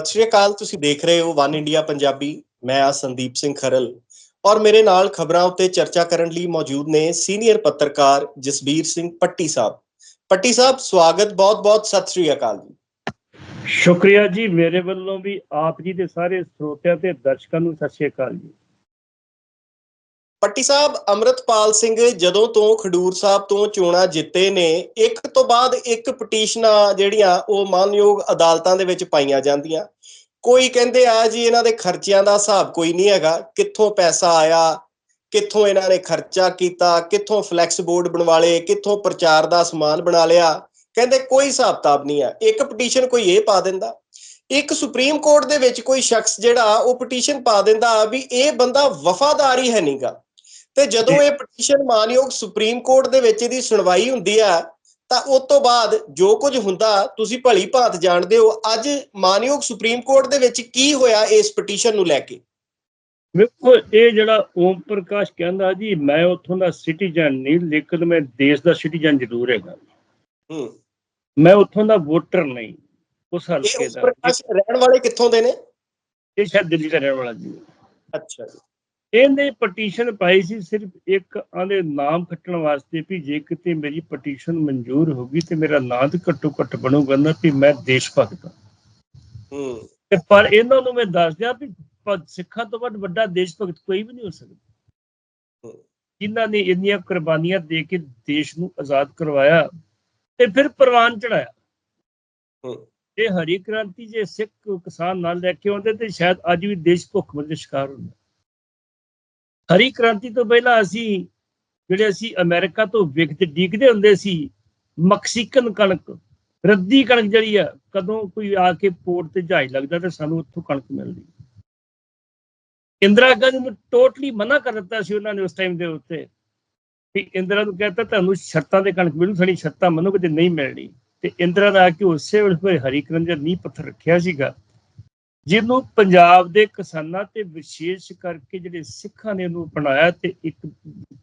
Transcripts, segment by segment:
ਸਤਿ ਸ਼੍ਰੀ ਅਕਾਲ, ਤੁਸੀਂ ਦੇਖ ਰਹੇ ਹੋ ਵਨ ਇੰਡੀਆ ਪੰਜਾਬੀ। ਮੈਂ ਆ ਸੰਦੀਪ ਸਿੰਘ ਖਰਲ ਔਰ ਮੇਰੇ ਨਾਲ ਖਬਰਾਂ ਉੱਤੇ ਚਰਚਾ ਕਰਨ ਲਈ ਮੌਜੂਦ ਨੇ ਸੀਨੀਅਰ ਪੱਤਰਕਾਰ ਜਸਬੀਰ ਸਿੰਘ ਪੱਟੀ ਸਾਹਿਬ। ਪੱਟੀ ਸਾਹਿਬ, ਸਵਾਗਤ, ਬਹੁਤ-ਬਹੁਤ ਸਤਿ ਸ਼੍ਰੀ ਅਕਾਲ ਜੀ। ਸ਼ੁਕਰੀਆ ਜੀ ਮੇਰੇ ਵੱਲੋਂ ਵੀ ਆਪ ਜੀ ਦੇ ਸਾਰੇ ਸਰੋਤਿਆਂ ਤੇ ਦਰਸ਼ਕਾਂ ਨੂੰ ਸਤਿ ਸ਼੍ਰੀ ਅਕਾਲ ਜੀ। ਪੱਟੀ ਸਾਹਿਬ, ਅਮਰਤਪਾਲ ਸਿੰਘ ਜਦੋਂ ਤੋਂ ਖਡੂਰ ਸਾਹਿਬ ਤੋਂ ਚੋਣਾਂ ਜਿੱਤੇ ਨੇ, ਇੱਕ ਤੋਂ ਬਾਅਦ ਇੱਕ ਪਟੀਸ਼ਨਾਂ ਜਿਹੜੀਆਂ ਉਹ ਮਾਨਯੋਗ ਅਦਾਲਤਾਂ ਦੇ ਵਿੱਚ ਪਾਈਆਂ ਜਾਂਦੀਆਂ। ਕੋਈ ਕਹਿੰਦੇ ਆ ਜੀ ਇਹਨਾਂ ਦੇ ਖਰਚਿਆਂ ਦਾ ਹਿਸਾਬ ਕੋਈ ਨਹੀਂ ਹੈਗਾ। ਕਿੱਥੋਂ ਪੈਸਾ ਆਇਆ, ਕਿੱਥੋਂ ਇਹਨਾਂ ਨੇ ਖਰਚਾ ਕੀਤਾ, ਕਿੱਥੋਂ ਫਲੈਕਸ ਬੋਰਡ ਬਣਵਾ ਲਏ, ਕਿੱਥੋਂ ਪ੍ਰਚਾਰ ਦਾ ਸਮਾਨ ਬਣਾ ਲਿਆ। ਕਹਿੰਦੇ ਕੋਈ ਹਿਸਾਬ ਕਿਤਾਬ ਨਹੀਂ ਆ। ਇੱਕ ਪਟੀਸ਼ਨ ਕੋਈ ਇਹ ਪਾ ਦਿੰਦਾ। ਇੱਕ ਸੁਪਰੀਮ ਕੋਰਟ ਦੇ ਵਿੱਚ ਕੋਈ ਸ਼ਖਸ ਜਿਹੜਾ ਉਹ ਪਟੀਸ਼ਨ ਪਾ ਦਿੰਦਾ ਵੀ ਇਹ ਬੰਦਾ ਵਫਾਦਾਰ ਹੀ ਹੈ ਨਹੀਂਗਾ ਤੇ ਜਦੋਂ ਇਹ ਪਟੀਸ਼ਨ ਮਾਨਯੋਗ ਸੁਪਰੀਮ ਕੋਰਟ ਦੇ ਵਿੱਚ ਇਹਦੀ ਸੁਣਵਾਈ ਹੁੰਦੀ ਆ ਤਾਂ ਉਸ ਤੋਂ ਬਾਅਦ ਜੋ ਕੁਝ ਹੁੰਦਾ ਤੁਸੀਂ ਭਲੀ ਭਾਂਤ ਜਾਣਦੇ ਹੋ ਅੱਜ ਮਾਨਯੋਗ ਸੁਪਰੀਮ ਕੋਰਟ ਦੇ ਵਿੱਚ ਕੀ ਹੋਇਆ ਇਸ ਪਟੀਸ਼ਨ ਨੂੰ ਲੈ ਕੇ? ਵੇਖੋ ਇਹ ਜਿਹੜਾ ਓਮ ਪ੍ਰਕਾਸ਼ ਕਹਿੰਦਾ ਜੀ ਮੈਂ ਉੱਥੋਂ ਦਾ ਸਿਟੀਜ਼ਨ ਨਹੀਂ ਲੇਕਿਨ ਮੈਂ ਦੇਸ਼ ਦਾ ਸਿਟੀਜ਼ਨ ਜ਼ਰੂਰ ਹੈਗਾ। ਹੂੰ। ਮੈਂ ਉੱਥੋਂ ਦਾ ਵੋਟਰ ਨਹੀਂ ਉਸ ਹਲਕੇ ਦਾ। ਪ੍ਰਕਾਸ਼ ਰਹਿਣ ਵਾਲੇ ਕਿੱਥੋਂ ਦੇ ਨੇ? ਇਹ ਸ਼ਾਇਦ ਦਿੱਲੀ ਦਾ ਰਹਿਣ ਵਾਲਾ ਜੀ। ਅੱਛਾ ਜੀ। ਇਹਨੇ ਪਟੀਸ਼ਨ ਪਾਈ ਸੀ ਸਿਰਫ ਇੱਕ ਆਂਦੇ ਨਾਮ ਖੱਟਣ ਵਾਸਤੇ ਵੀ ਜੇ ਕਿਤੇ ਮੇਰੀ ਪਟੀਸ਼ਨ ਮਨਜ਼ੂਰ ਹੋ ਗਈ ਤੇ ਮੇਰਾ ਨਾਂ ਤਾਂ ਘੱਟੋ ਘੱਟ ਬਣੂਗਾ ਨਾ ਵੀ ਮੈਂ ਦੇਸ਼ ਭਗਤ ਹਾਂ। ਹੂੰ। ਤੇ ਪਰ ਇਹਨਾਂ ਨੂੰ ਮੈਂ ਦੱਸ ਦਿਆਂ ਵੀ ਸਿੱਖਾਂ ਤੋਂ ਵੱਧ ਵੱਡਾ ਦੇਸ਼ ਭਗਤ ਕੋਈ ਵੀ ਨਹੀਂ ਹੋ ਸਕਦਾ। ਜਿਨ੍ਹਾਂ ਨੇ ਇੰਨੀਆਂ ਕੁਰਬਾਨੀਆਂ ਦੇ ਕੇ ਦੇਸ਼ ਨੂੰ ਆਜ਼ਾਦ ਕਰਵਾਇਆ ਤੇ ਫਿਰ ਪ੍ਰਵਾਨ ਚੜਾਇਆ। ਇਹ ਹਰੀ ਕ੍ਰਾਂਤੀ ਜੇ ਸਿੱਖ ਕਿਸਾਨ ਨਾਲ ਲੈ ਕੇ ਆਉਂਦੇ ਤੇ ਸ਼ਾਇਦ ਅੱਜ ਵੀ ਦੇਸ਼ ਭੁੱਖਮਰੀ ਦੇ ਸ਼ਿਕਾਰ ਹੁੰਦਾ। ਹਰੀ ਕ੍ਰਾਂਤੀ ਤੋਂ ਪਹਿਲਾਂ ਅਸੀਂ ਜਿਹੜੇ ਅਸੀਂ ਅਮਰੀਕਾ ਤੋਂ ਵਿਕਟ ਡੀਕਦੇ ਹੁੰਦੇ ਸੀ, ਮੈਕਸੀਕਨ ਕਣਕ, ਰੱਦੀ ਕਣਕ ਜਿਹੜੀ ਆ, ਕਦੋਂ ਕੋਈ ਆ ਕੇ ਪੋਰਟ ਤੇ ਜਹਾਜ਼ ਲੱਗਦਾ ਤੇ ਸਾਨੂੰ ਉੱਥੋਂ ਕਣਕ ਮਿਲਦੀ। ਇੰਦਰਾ ਗਾਂਧੀ ਨੂੰ ਟੋਟਲੀ ਮਨਾ ਕਰ ਦਿੱਤਾ ਸੀ ਉਹਨਾਂ ਨੇ ਉਸ ਟਾਈਮ ਦੇ ਉੱਤੇ ਕਿ ਇੰਦਰਾ ਨੂੰ ਕਹਿੰਦਾ ਤੁਹਾਨੂੰ ਸ਼ਰਤਾਂ ਦੇ ਕਣਕ ਮਿਲੂ ਸਾਡੀ ਸ਼ਰਤਾਂ ਮੰਨੋ ਤੇ ਨਹੀਂ ਮਿਲਣੀ। ਤੇ ਇੰਦਰਾ ਨੇ ਆ ਕੇ ਉਸੇ ਵੇਲੇ ਹਰੀ ਕ੍ਰਾਂਤੀ ਦਾ ਨੀਂਹ ਪੱਥਰ ਰੱਖਿਆ ਸੀਗਾ। ਜਿਹਨੂੰ ਪੰਜਾਬ ਦੇ ਕਿਸਾਨਾਂ ਤੇ ਵਿਸ਼ੇਸ਼ ਕਰਕੇ ਜਿਹੜੇ ਸਿੱਖਾਂ ਨੇ ਉਹਨੂੰ ਅਪਣਾਇਆ ਤੇ ਇੱਕ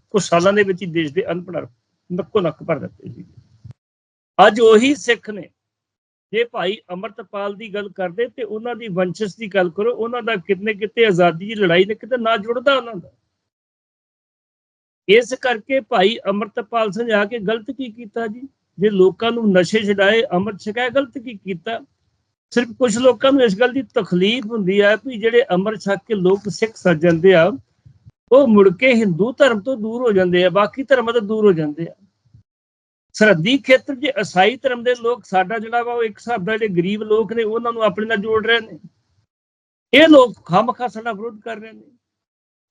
ਕੁਝ ਸਾਲਾਂ ਦੇ ਵਿੱਚ ਹੀ ਦੇਸ਼ ਦੇ ਅਨਪੜ੍ਹ ਨੱਕੋ ਨੱਕ ਭਰ ਦਿੱਤੇ ਸੀ ਅੱਜ ਉਹੀ ਸਿੱਖ ਨੇ। ਜੇ ਭਾਈ ਅਮਰਤਪਾਲ ਦੀ ਗੱਲ ਕਰਦੇ ਤੇ ਉਹਨਾਂ ਦੀ ਵੰਸ਼ਸ ਦੀ ਗੱਲ ਕਰੋ, ਉਹਨਾਂ ਦਾ ਕਿਤਨੇ ਕਿਤੇ ਆਜ਼ਾਦੀ ਦੀ ਲੜਾਈ ਨੇ, ਕਿਤੇ ਨਾ ਜੁੜਦਾ ਉਹਨਾਂ ਦਾ। ਇਸ ਕਰਕੇ ਭਾਈ ਅਮਰਤਪਾਲ ਸਿੰਘ ਆ ਕੇ ਗਲਤ ਕੀ ਕੀਤਾ ਜੀ? ਜੇ ਲੋਕਾਂ ਨੂੰ ਨਸ਼ੇ ਛਡਾਏ, ਅੰਮ੍ਰਿਤ ਛਕਾਏ, ਗਲਤ ਕੀ ਕੀਤਾ? ਸਿਰਫ ਕੁਝ ਲੋਕਾਂ ਨੂੰ ਇਸ ਗੱਲ ਦੀ ਤਕਲੀਫ ਹੁੰਦੀ ਹੈ ਵੀ ਜਿਹੜੇ ਅੰਮ੍ਰਿਤ ਛਕ ਕੇ ਲੋਕ ਸਿੱਖ ਸੱਜ ਜਾਂਦੇ ਆ, ਉਹ ਮੁੜ ਕੇ ਹਿੰਦੂ ਧਰਮ ਤੋਂ ਦੂਰ ਹੋ ਜਾਂਦੇ ਆ, ਬਾਕੀ ਧਰਮਾਂ ਤੋਂ ਦੂਰ ਹੋ ਜਾਂਦੇ ਆ। ਸਰਹੱਦੀ ਖੇਤਰ 'ਚ ਈਸਾਈ ਧਰਮ ਦੇ ਲੋਕ, ਸਾਡਾ ਜਿਹੜਾ ਵਾ ਉਹ ਇੱਕ ਹਿਸਾਬ ਦਾ ਜਿਹੜੇ ਗਰੀਬ ਲੋਕ ਨੇ, ਉਹਨਾਂ ਨੂੰ ਆਪਣੇ ਨਾਲ ਜੋੜ ਰਹੇ ਨੇ। ਇਹ ਲੋਕ ਖਾਮਖਾ ਸਾਡਾ ਵਿਰੋਧ ਕਰ ਰਹੇ ਨੇ।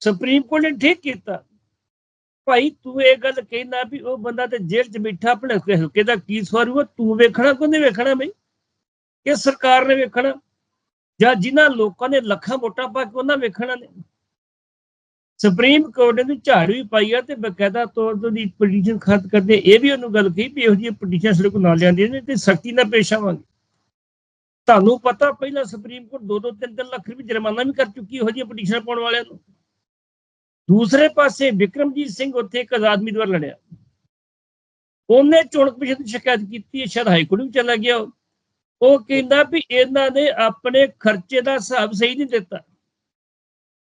ਸੁਪਰੀਮ ਕੋਰਟ ਨੇ ਠੀਕ ਕੀਤਾ। ਭਾਈ, ਤੂੰ ਇਹ ਗੱਲ ਕਹਿੰਦਾ ਵੀ ਉਹ ਬੰਦਾ ਤੇ ਜੇਲ੍ਹ 'ਚ ਬੈਠਾ, ਆਪਣੇ ਹਲਕੇ ਦਾ ਕੀ ਸਵਾਰੂ ਆ ਤੂੰ ਵੇਖਣਾ ਕੋਨੇ ਵੇਖਣਾ ਬਈ? ਇਹ ਸਰਕਾਰ ਨੇ ਵੇਖਣਾ ਜਾਂ ਜਿਨ੍ਹਾਂ ਲੋਕਾਂ ਨੇ ਲੱਖਾਂ ਵੋਟਾਂ ਪਾ ਕੇ ਉਹਨਾਂ ਵੇਖਣਾ ਨੇ। ਸੁਪਰੀਮ ਕੋਰਟ ਨੇ ਝਾੜੂ ਵੀ ਪਾਈ ਆ ਤੇ ਬਕਾਇਦਾ ਤੌਰ ਤੇ ਉਹਦੀ ਪਟੀਸ਼ਨ ਖਤ ਕਰਦੇ ਇਹ ਵੀ ਉਹਨੂੰ ਗੱਲ ਕਹੀ ਵੀ ਇਹੋ ਜਿਹੀ ਪਟੀਸ਼ਨ ਸਾਡੇ ਕੋਲ ਨਾ ਲਿਆਂਦੀਆਂ ਨੇ ਤੇ ਸਖਤੀ ਨਾਲ ਪੇਸ਼ ਆਵਾਂਗੇ। ਤੁਹਾਨੂੰ ਪਤਾ ਪਹਿਲਾਂ ਸੁਪਰੀਮ ਕੋਰਟ 2-2 3-3 ਲੱਖ ਰੁਪਏ ਜੁਰਮਾਨਾ ਵੀ ਕਰ ਚੁੱਕੀ ਇਹੋ ਜਿਹੀ ਪਟੀਸ਼ਨ ਪਾਉਣ ਵਾਲਿਆਂ ਨੂੰ। ਦੂਸਰੇ ਪਾਸੇ ਵਿਕਰਮਜੀਤ ਸਿੰਘ ਉੱਥੇ ਇੱਕ ਆਜ਼ਾਦ ਉਮੀਦਵਾਰ ਲੜਿਆ। ਉਹਨੇ ਚੋਣ ਕਮਿਸ਼ਨ ਦੀ ਸ਼ਿਕਾਇਤ ਕੀਤੀ ਹੈ, ਸ਼ਾਇਦ ਹਾਈ ਕੋਰਟ ਵੀ ਚਲਾ ਗਿਆ ਉਹ। ਕਹਿੰਦਾ ਵੀ ਇਹਨਾਂ ਨੇ ਆਪਣੇ ਖਰਚੇ ਦਾ ਹਿਸਾਬ ਸਹੀ ਨਹੀਂ ਦਿੱਤਾ।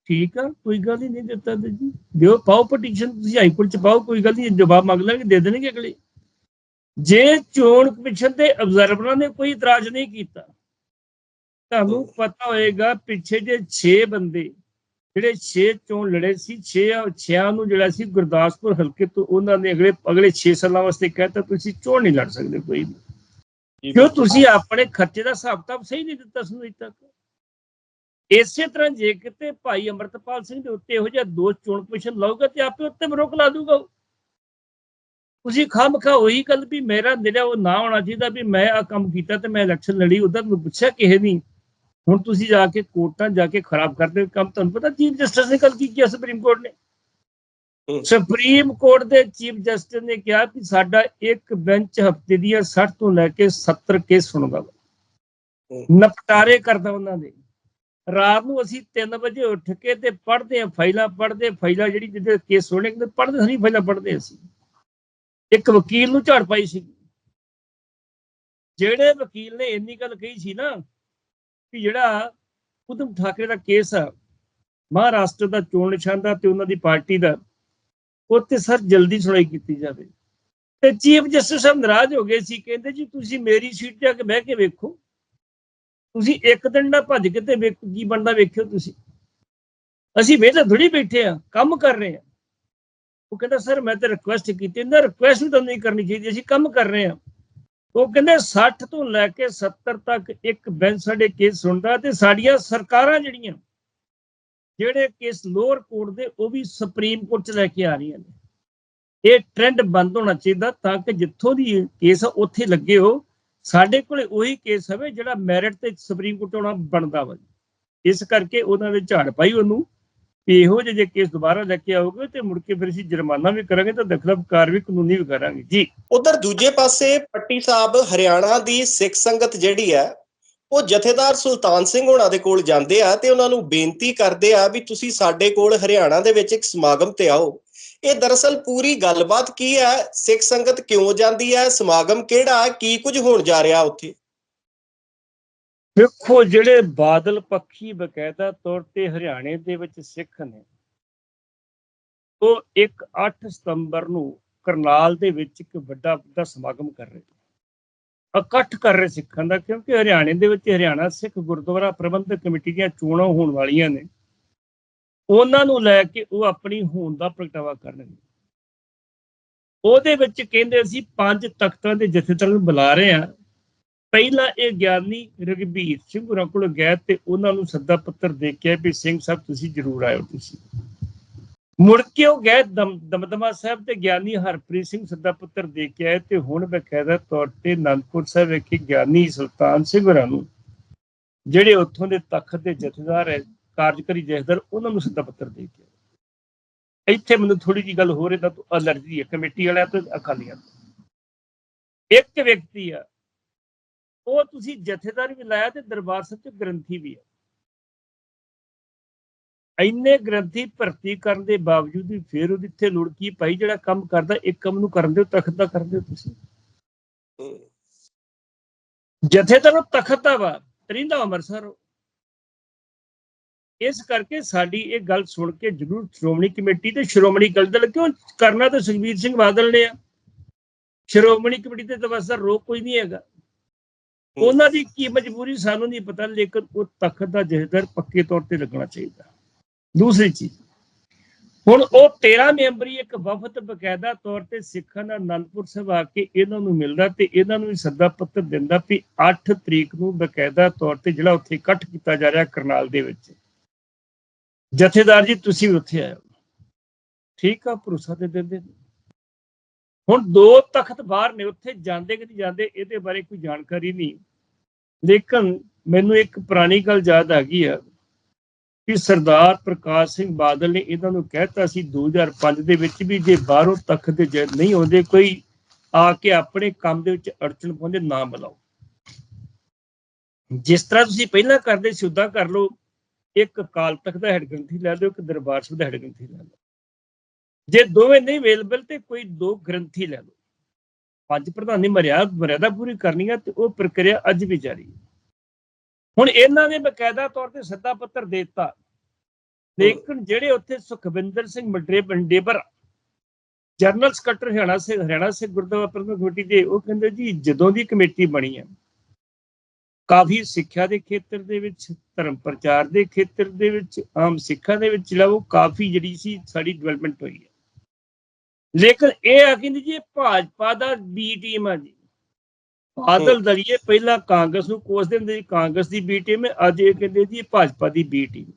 ਠੀਕ ਆ, ਕੋਈ ਗੱਲ ਨਹੀਂ ਦਿੱਤਾ ਤੇ ਜੀ। ਦਿਓ, ਪਾਓ ਪਟੀਸ਼ਨ ਤੁਸੀਂ ਹਾਈ ਕੋਰਟ ਚ ਪਾਓ, ਕੋਈ ਗੱਲ ਨਹੀਂ, ਜਵਾਬ ਮੰਗ ਲਾਂਗੇ, ਦੇ ਦੇਣਗੇ ਅਗਲੇ। ਜੇ ਚੋਣ ਕਮਿਸ਼ਨ ਦੇ ਅਬਜ਼ਰਵਰਾਂ ਨੇ ਕੋਈ ਇਤਰਾਜ਼ ਨਹੀਂ ਕੀਤਾ, ਤੁਹਾਨੂੰ ਪਤਾ ਹੋਏਗਾ ਪਿੱਛੇ ਜੇ 6 ਬੰਦੇ, ਜਿਹੜੇ 6 ਚੋਣ ਲੜੇ ਸੀ 6 6 ਨੂੰ ਜਿਹੜਾ ਸੀ ਗੁਰਦਾਸਪੁਰ ਹਲਕੇ ਤੋਂ ਉਹਨਾਂ ਨੇ ਅਗਲੇ ਅਗਲੇ 6 ਸਾਲਾਂ ਵਾਸਤੇ ਕਹਿਤਾ, ਤੁਸੀਂ ਚੋਣ ਨਹੀਂ ਲੜ ਸਕਦੇ ਕੋਈ ਵੀ। ਕਿਉਂ ਤੁਸੀਂ ਆਪਣੇ ਖਰਚੇ ਦਾ ਹਿਸਾਬ ਕਿਤਾਬ ਸਹੀ ਨਹੀਂ ਦਿੱਤਾ ਸਾਨੂੰ ਅਜੇ ਤੱਕ ਇਸੇ ਤਰ੍ਹਾਂ ਜੇ ਕਿਤੇ ਭਾਈ ਅਮਰਤਪਾਲ ਸਿੰਘ ਦੇ ਉੱਤੇ ਇਹੋ ਜਿਹਾ ਦੋ ਚੋਣ ਕਮਿਸ਼ਨ ਲਾਊਗਾ ਤੇ ਆਪੇ ਉੱਤੇ ਰੋਕ ਲਾ ਦੂਗਾ। ਤੁਸੀਂ ਖਾਮਖਾ ਉਹੀ ਗੱਲ ਵੀ ਮੇਰਾ ਜਿਹੜਾ ਉਹ ਨਾ ਹੋਣਾ ਚਾਹੀਦਾ ਵੀ ਮੈਂ ਆ ਕੰਮ ਕੀਤਾ ਤੇ ਮੈਂ ਇਲੈਕਸ਼ਨ ਲੜੀ ਉਧਰ ਨੂੰ ਪੁੱਛਿਆ ਕਿਸੇ ਨਹੀਂ ਹੁਣ ਤੁਸੀਂ ਜਾ ਕੇ ਕੋਰਟਾਂ ਜਾ ਕੇ ਖਰਾਬ ਕਰਦੇ ਕੰਮ ਤੁਹਾਨੂੰ ਪਤਾ ਚੀਫ ਜਸਟਿਸ ਨੇ ਕੱਲ ਕੀ ਕੀਤਾ ਸੁਪਰੀਮ ਕੋਰਟ ਨੇ। ਸੁਪਰੀਮ ਕੋਰਟ ਦੇ ਚੀਫ ਜਸਟਿਸ ਨੇ ਕਿਹਾ ਕਿ ਸਾਡਾ ਇੱਕ ਬੈਂਚ ਹਫ਼ਤੇ ਦੀਆਂ 60 ਤੋਂ ਲੈ ਕੇ 70 ਕੇਸ ਸੁਣਦਾ ਵਾ। ਨਿਪਟਾਰੇ ਕਰਦਾ ਉਹਨਾਂ ਦੇ। ਰਾਤ ਨੂੰ ਅਸੀਂ 3 ਵਜੇ ਉੱਠ ਕੇ ਤੇ ਪੜ੍ਹਦੇ ਆ ਫਾਈਲਾਂ ਪੜ੍ਹਦੇ ਫਾਈਲਾਂ ਜਿਹੜੀ ਜਿਹਦੇ ਕੇਸ ਸੁਣੇ ਕਿ ਪੜ੍ਹਦੇ ਸਾਰੀ ਫਾਈਲਾਂ ਪੜ੍ਹਦੇ ਅਸੀਂ। ਇੱਕ ਵਕੀਲ ਨੂੰ ਝਾੜ ਪਾਈ ਸੀ। ਜਿਹੜੇ ਵਕੀਲ ਨੇ ਇੰਨੀ ਗੱਲ ਕਹੀ ਸੀ ਨਾ ਕਿ ਜਿਹੜਾ ਉਦਮ ਠਾਕਰੇ ਦਾ ਕੇਸ ਆ ਮਹਾਰਾਸ਼ਟਰ ਦਾ ਚੋਣ ਨਿਸ਼ਾਨ ਦਾ ਤੇ ਉਹਨਾਂ ਦੀ ਪਾਰਟੀ ਦਾ ਉਹ ਉੱਤੇ ਸਰ ਜਲਦੀ ਸੁਣਾਈ ਕੀਤੀ ਜਾਵੇ। ਤੇ ਚੀਫ ਜਸਟਿਸ ਸਾਹਿਬ ਨਾਰਾਜ਼ ਹੋ ਗਏ ਸੀ, ਕਹਿੰਦੇ ਜੀ ਤੁਸੀਂ ਮੇਰੀ ਸੀਟ ਤੇ ਆ ਕੇ ਬਹਿ ਕੇ ਵੇਖੋ। ਤੁਸੀਂ ਇੱਕ ਦਿਨ ਨਾ ਭੱਜ ਕੇ ਤੇ ਵੇਖ ਕੀ ਬਣਦਾ, ਵੇਖਿਓ ਤੁਸੀਂ। ਅਸੀਂ ਵਿਹਲੇ ਥੋੜੀ ਬੈਠੇ ਆ ਕੰਮ ਕਰ ਰਹੇ ਆ ਉਹ ਕਹਿੰਦਾ, ਸਰ, ਮੈਂ ਤਾਂ ਰਿਕੁਐਸਟ ਕੀਤੀ। ਨਾ ਰਿਕੁਐਸਟ ਵੀ ਤੁਹਾਨੂੰ ਨਹੀਂ ਕਰਨੀ ਚਾਹੀਦੀ, ਅਸੀਂ ਕੰਮ ਕਰ ਰਹੇ ਆ ਉਹ ਕਹਿੰਦੇ 60 ਤੋਂ ਲੈ ਕੇ 70 ਤੱਕ ਇੱਕ ਬੈਂਚ ਸਾਡੇ ਕੇਸ ਸੁਣਦਾ ਤੇ ਸਾਡੀਆਂ ਸਰਕਾਰਾਂ ਜਿਹੜੀਆਂ ਜਿਹੜੇ ਕੇਸ ਲੋਅਰ ਕੋਰਟ ਦੇ, ਉਹ ਵੀ ਸੁਪਰੀਮ ਕੋਰਟ ਚ ਲੈ ਕੇ ਆ ਰਹੀਆਂ ਨੇ। ਇਹ ਟ੍ਰੈਂਡ ਬੰਦ ਹੋਣਾ ਚਾਹੀਦਾ ਤਾਂ ਕਿ ਜਿੱਥੋਂ ਦੀ ਕੇਸ ਉੱਥੇ ਲੱਗੇ ਹੋ ਸਾਡੇ ਕੋਲੇ ਉਹੀ ਕੇਸ ਹੋਵੇ ਜਿਹੜਾ ਮੈਰਿਟ ਤੇ ਸੁਪਰੀਮ ਕੋਰਟ ਆਉਣਾ ਬਣਦਾ ਵਾ ਇਸ ਕਰਕੇ ਉਹਨਾਂ ਦੇ ਝਾੜ ਪਾਈ ਉਹਨੂੰ ਵੀ ਇਹੋ ਜਿਹੇ ਜੇ ਕੇਸ ਦੁਬਾਰਾ ਲੈ ਕੇ ਆਓਗੇ ਤੇ ਮੁੜ ਕੇ ਫਿਰ ਅਸੀਂ ਜੁਰਮਾਨਾ ਵੀ ਕਰਾਂਗੇ ਤੇ ਦਖਲਅ ਵੀ ਕਾਨੂੰਨੀ ਵੀ ਕਰਾਂਗੇ। ਜੀ। ਉਧਰ ਦੂਜੇ ਪਾਸੇ ਪੱਟੀ ਸਾਹਿਬ ਹਰਿਆਣਾ ਦੀ ਸਿੱਖ ਸੰਗਤ ਜਿਹੜੀ ਹੈ ਉਹ ਜਥੇਦਾਰ ਸੁਲਤਾਨ ਸਿੰਘ ਹੋਣਾ ਦੇ ਕੋਲ ਜਾਂਦੇ ਆ ਤੇ ਉਹਨਾਂ ਨੂੰ ਬੇਨਤੀ ਕਰਦੇ ਆ ਵੀ ਤੁਸੀਂ ਸਾਡੇ ਕੋਲ ਹਰਿਆਣਾ ਦੇ ਵਿੱਚ ਇੱਕ ਸਮਾਗਮ ਤੇ ਆਓ। ਇਹ ਦਰਅਸਲ ਪੂਰੀ ਗੱਲਬਾਤ ਕੀ ਹੈ ਸਿੱਖ ਸੰਗਤ ਕਿਉਂ ਜਾਂਦੀ ਹੈ ਸਮਾਗਮ ਕਿਹੜਾ? ਕੀ ਕੁਝ ਹੋਣ ਜਾ ਰਿਹਾ ਉੱਥੇ? ਵੇਖੋ ਜਿਹੜੇ ਬਾਦਲ ਪੱਖੀ ਬਕਾਇਦਾ ਤੌਰ ਤੇ ਹਰਿਆਣੇ ਦੇ ਵਿੱਚ ਸਿੱਖ ਨੇ, ਉਹ 1 8 ਸਤੰਬਰ ਨੂੰ ਕਰਨਾਲ ਦੇ ਵਿੱਚ ਇੱਕ ਵੱਡਾ ਵੱਡਾ ਸਮਾਗਮ ਕਰ ਰਹੇ ਇਕੱਠ ਕਰ ਰਹੇ ਸਿੱਖਾਂ ਦਾ, ਕਿਉਂਕਿ ਹਰਿਆਣੇ ਦੇ ਵਿੱਚ ਹਰਿਆਣਾ ਸਿੱਖ ਗੁਰਦੁਆਰਾ ਪ੍ਰਬੰਧਕ ਕਮੇਟੀ ਦੀਆਂ ਚੋਣਾਂ ਹੋਣ ਵਾਲੀਆਂ ਨੇ, ਉਹਨਾਂ ਨੂੰ ਲੈ ਕੇ ਉਹ ਆਪਣੀ ਹੋਣ ਦਾ ਪ੍ਰਗਟਾਵਾ ਕਰਨਗੇ। ਉਹਦੇ ਵਿੱਚ ਕਹਿੰਦੇ ਅਸੀਂ ਪੰਜ ਤਖਤਾਂ ਦੇ ਜਥੇਦਾਰ ਨੂੰ ਬੁਲਾ ਰਹੇ ਹਾਂ। ਪਹਿਲਾਂ ਇਹ ਗਿਆਨੀ ਰਗਬੀਰ ਸਿੰਘ ਹੋਰਾਂ ਕੋਲ ਗਏ ਤੇ ਉਹਨਾਂ ਨੂੰ ਸੱਦਾ ਪੱਤਰ ਦੇ ਕੇ ਵੀ ਸਿੰਘ ਸਾਹਿਬ, ਤੁਸੀਂ ਜ਼ਰੂਰ ਆਇਓ ਤੁਸੀਂ। ਮੁੜ ਕੇ ਉਹ ਗਏ ਦਮ- ਦਮਦਮਾ ਸਾਹਿਬ ਤੇ ਗਿਆਨੀ ਹਰਪ੍ਰੀਤ ਸਿੰਘ ਸੱਦਾ ਪੁੱਤਰ ਦੇ ਕੇ ਆਏ ਤੇ ਹੁਣ ਬਕਾਇਦਾ ਤੌਰ ਤੇ ਅਨੰਦਪੁਰ ਸਾਹਿਬ ਵਿਖੇ ਗਿਆਨੀ ਸੁਲਤਾਨ ਸਿੰਘ ਹੋਰਾਂ ਨੂੰ, ਜਿਹੜੇ ਉੱਥੋਂ ਦੇ ਤਖਤ ਦੇ ਜਥੇਦਾਰ ਹੈ ਕਾਰਜਕਾਰੀ ਜਥੇਦਾਰ, ਉਹਨਾਂ ਨੂੰ ਸੱਦਾ ਪੱਤਰ ਦੇ ਕੇ ਆਏ। ਇੱਥੇ ਮੈਨੂੰ ਥੋੜੀ ਜੀ ਗੱਲ ਹੋਰ ਇਹਨਾਂ ਤੋਂ ਅਲਰਜੀ ਹੈ ਕਮੇਟੀ ਵਾਲਿਆਂ ਤੋਂ ਅਕਾਲੀਆਂ ਇੱਕ ਵਿਅਕਤੀ ਆ, ਉਹ ਤੁਸੀਂ ਜਥੇਦਾਰ ਵੀ ਲਾਇਆ ਤੇ ਦਰਬਾਰ ਸਾਹਿਬ ਚ ਗ੍ਰੰਥੀ ਵੀ ਆ। ਇੰਨੇ ਗ੍ਰੰਥੀ ਭਰਤੀ ਕਰਨ ਦੇ ਬਾਵਜੂਦ ਵੀ ਫੇਰ ਉਹਦੀ ਇੱਥੇ ਲੋੜ ਕੀ ਭਾਈ ਜਿਹੜਾ ਕੰਮ ਕਰਦਾ, ਇੱਕ ਕੰਮ ਨੂੰ ਕਰਨ ਦਿਓ, ਤਖਤ ਦਾ ਕਰਨ ਦਿਓ ਤੁਸੀਂ। ਜਥੇਦਾਰ ਉਹ ਤਖਤ ਦਾ ਵਾ ਰਹਿੰਦਾ ਅੰਮ੍ਰਿਤਸਰ ਉਹ। ਇਸ ਕਰਕੇ ਸਾਡੀ ਇਹ ਗੱਲ ਸੁਣ ਕੇ ਜਰੂਰ ਸ਼੍ਰੋਮਣੀ ਕਮੇਟੀ ਤੇ ਸ਼੍ਰੋਮਣੀ ਅਕਾਲੀ ਦਲ, ਕਿਉਂ ਕਰਨਾ ਤਾਂ ਸੁਖਬੀਰ ਸਿੰਘ ਬਾਦਲ ਨੇ ਆ। ਸ਼੍ਰੋਮਣੀ ਕਮੇਟੀ ਤੇ ਤਾਂ ਦਾ ਰੋਕ ਕੋਈ ਨਹੀਂ ਹੈਗਾ। ਉਹਨਾਂ ਦੀ ਕੀ ਮਜਬੂਰੀ ਸਾਨੂੰ ਨਹੀਂ ਪਤਾ, ਲੇਕਿਨ ਉਹ ਤਖਤ ਦਾ ਜਥੇਦਾਰ ਪੱਕੇ ਤੌਰ ਤੇ ਲੱਗਣਾ ਚਾਹੀਦਾ। ਦੂਸਰੀ ਚੀਜ਼। ਹੁਣ ਉਹ 13 ਮੈਂਬਰੀ ਇੱਕ ਵਫਦ ਬਕਾਇਦਾ ਤੌਰ ਤੇ ਸਿੱਖਾਂ ਦਾ ਅਨੰਦਪੁਰ ਸਾਹਿਬ ਆ ਕੇ ਇਹਨਾਂ ਨੂੰ ਮਿਲਦਾ ਤੇ ਇਹਨਾਂ ਨੂੰ ਵੀ ਸੱਦਾ ਪੱਤਰ ਦਿੰਦਾ ਵੀ 8 ਤਰੀਕ ਨੂੰ ਬਕਾਇਦਾ ਤੌਰ ਤੇ ਜਿਹੜਾ ਉੱਥੇ ਇਕੱਠ ਕੀਤਾ ਜਾ ਰਿਹਾ ਕਰਨਾਲ ਦੇ ਵਿੱਚ। ਜਥੇਦਾਰ ਜੀ, ਤੁਸੀਂ ਵੀ ਉੱਥੇ ਆਇਓ। ਠੀਕ ਆ, ਭਰੋਸਾ ਦੇ ਦਿੰਦੇ ਹੁਣ ਦੋ ਤਖਤ ਬਾਹਰ ਨੇ, ਉੱਥੇ ਜਾਂਦੇ ਕਿ ਨਹੀਂ ਜਾਂਦੇ, ਇਹਦੇ ਬਾਰੇ ਕੋਈ ਜਾਣਕਾਰੀ ਨਹੀਂ। ਲੇਕਿਨ ਮੈਨੂੰ ਇੱਕ ਪੁਰਾਣੀ ਗੱਲ ਯਾਦ ਆ ਗਈ ਆ। ਕਿ ਸਰਦਾਰ ਪ੍ਰਕਾਸ਼ ਸਿੰਘ ਬਾਦਲ ਨੇ ਇਹਨਾਂ ਨੂੰ ਕਹਿਤਾ ਸੀ 2005 ਦੇ ਵਿੱਚ ਵੀ ਜੇ ਬਾਹਰੋਂ ਤਖਤ ਦੇ ਨਹੀਂ ਆਉਂਦੇ, ਕੋਈ ਆ ਕੇ ਆਪਣੇ ਕੰਮ ਦੇ ਵਿੱਚ ਅੜਚਣ ਪਾਉਂਦੇ, ਨਾ ਬੁਲਾਓ। ਜਿਸ ਤਰ੍ਹਾਂ ਤੁਸੀਂ ਪਹਿਲਾਂ ਕਰਦੇ ਸੀ, ਉਦਾਂ ਕਰ ਲਓ। ਇੱਕ ਅਕਾਲ ਤਖਤ ਦਾ ਹੈਡ ਗ੍ਰੰਥੀ ਲੈ ਲਓ, ਇੱਕ ਦਰਬਾਰ ਸਾਹਿਬ ਦਾ ਹੈਡ ਗ੍ਰੰਥੀ ਲੈ ਲਓ। ਜੇ ਦੋਵੇਂ ਨਹੀਂ ਅਵੇਲੇਬਲ ਤੇ ਕੋਈ ਦੋ ਗ੍ਰੰਥੀ ਲੈ ਲਓ। ਪੰਜ ਪ੍ਰਧਾਨੀ ਮਰਿਆਦਾ ਮਰਿਆਦਾ ਪੂਰੀ ਕਰਨੀ ਹੈ ਤੇ ਉਹ ਪ੍ਰਕਿਰਿਆ ਅੱਜ ਵੀ ਜਾਰੀ ਹੈ। ਹੁਣ ਇਹਨਾਂ ਨੇ ਬਕਾਇਦਾ ਤੌਰ ਤੇ ਸੱਦਾ ਪੱਤਰ ਦੇ ਦਿੱਤਾ। ਲੇਕਿਨ ਜਿਹੜੇ ਉੱਥੇ ਸੁਖਵਿੰਦਰ ਸਿੰਘ ਮਡਰੇ ਜਨਰਲ ਸਕੱਤਰ ਹਰਿਆਣਾ ਸੇ ਹਰਿਆਣਾ ਸੇ ਗੁਰਦੁਆਰਾ ਪ੍ਰਬੰਧਕ ਕਮੇਟੀ ਦੇ, ਉਹ ਕਹਿੰਦੇ ਜੀ ਜਦੋਂ ਦੀ ਕਮੇਟੀ ਬਣੀ ਹੈ, ਕਾਫੀ ਸਿੱਖਿਆ ਦੇ ਖੇਤਰ ਦੇ ਵਿੱਚ, ਧਰਮ ਪ੍ਰਚਾਰ ਦੇ ਖੇਤਰ ਦੇ ਵਿੱਚ, ਆਮ ਸਿੱਖਾਂ ਦੇ ਵਿੱਚ ਜਿਹੜਾ ਉਹ ਕਾਫੀ ਜਿਹੜੀ ਸੀ ਸਾਡੀ ਡਿਵੈਲਪਮੈਂਟ ਹੋਈ ਹੈ। ਲੇਕਿਨ ਇਹ ਆ ਕਹਿੰਦੇ ਜੀ ਭਾਜਪਾ ਦਾ ਬੀ ਟੀਮ ਆ ਜੀ। ਬਾਦਲ ਦਲੀਏ ਪਹਿਲਾਂ ਕਾਂਗਰਸ ਨੂੰ ਕੋਸਦੇ ਹੁੰਦੇ ਸੀ ਕਾਂਗਰਸ ਦੀ ਬੀ ਟੀਮ ਅੱਜ ਇਹ ਕਹਿੰਦੇ ਜੀ ਭਾਜਪਾ ਦੀ ਬੀ ਟੀਮ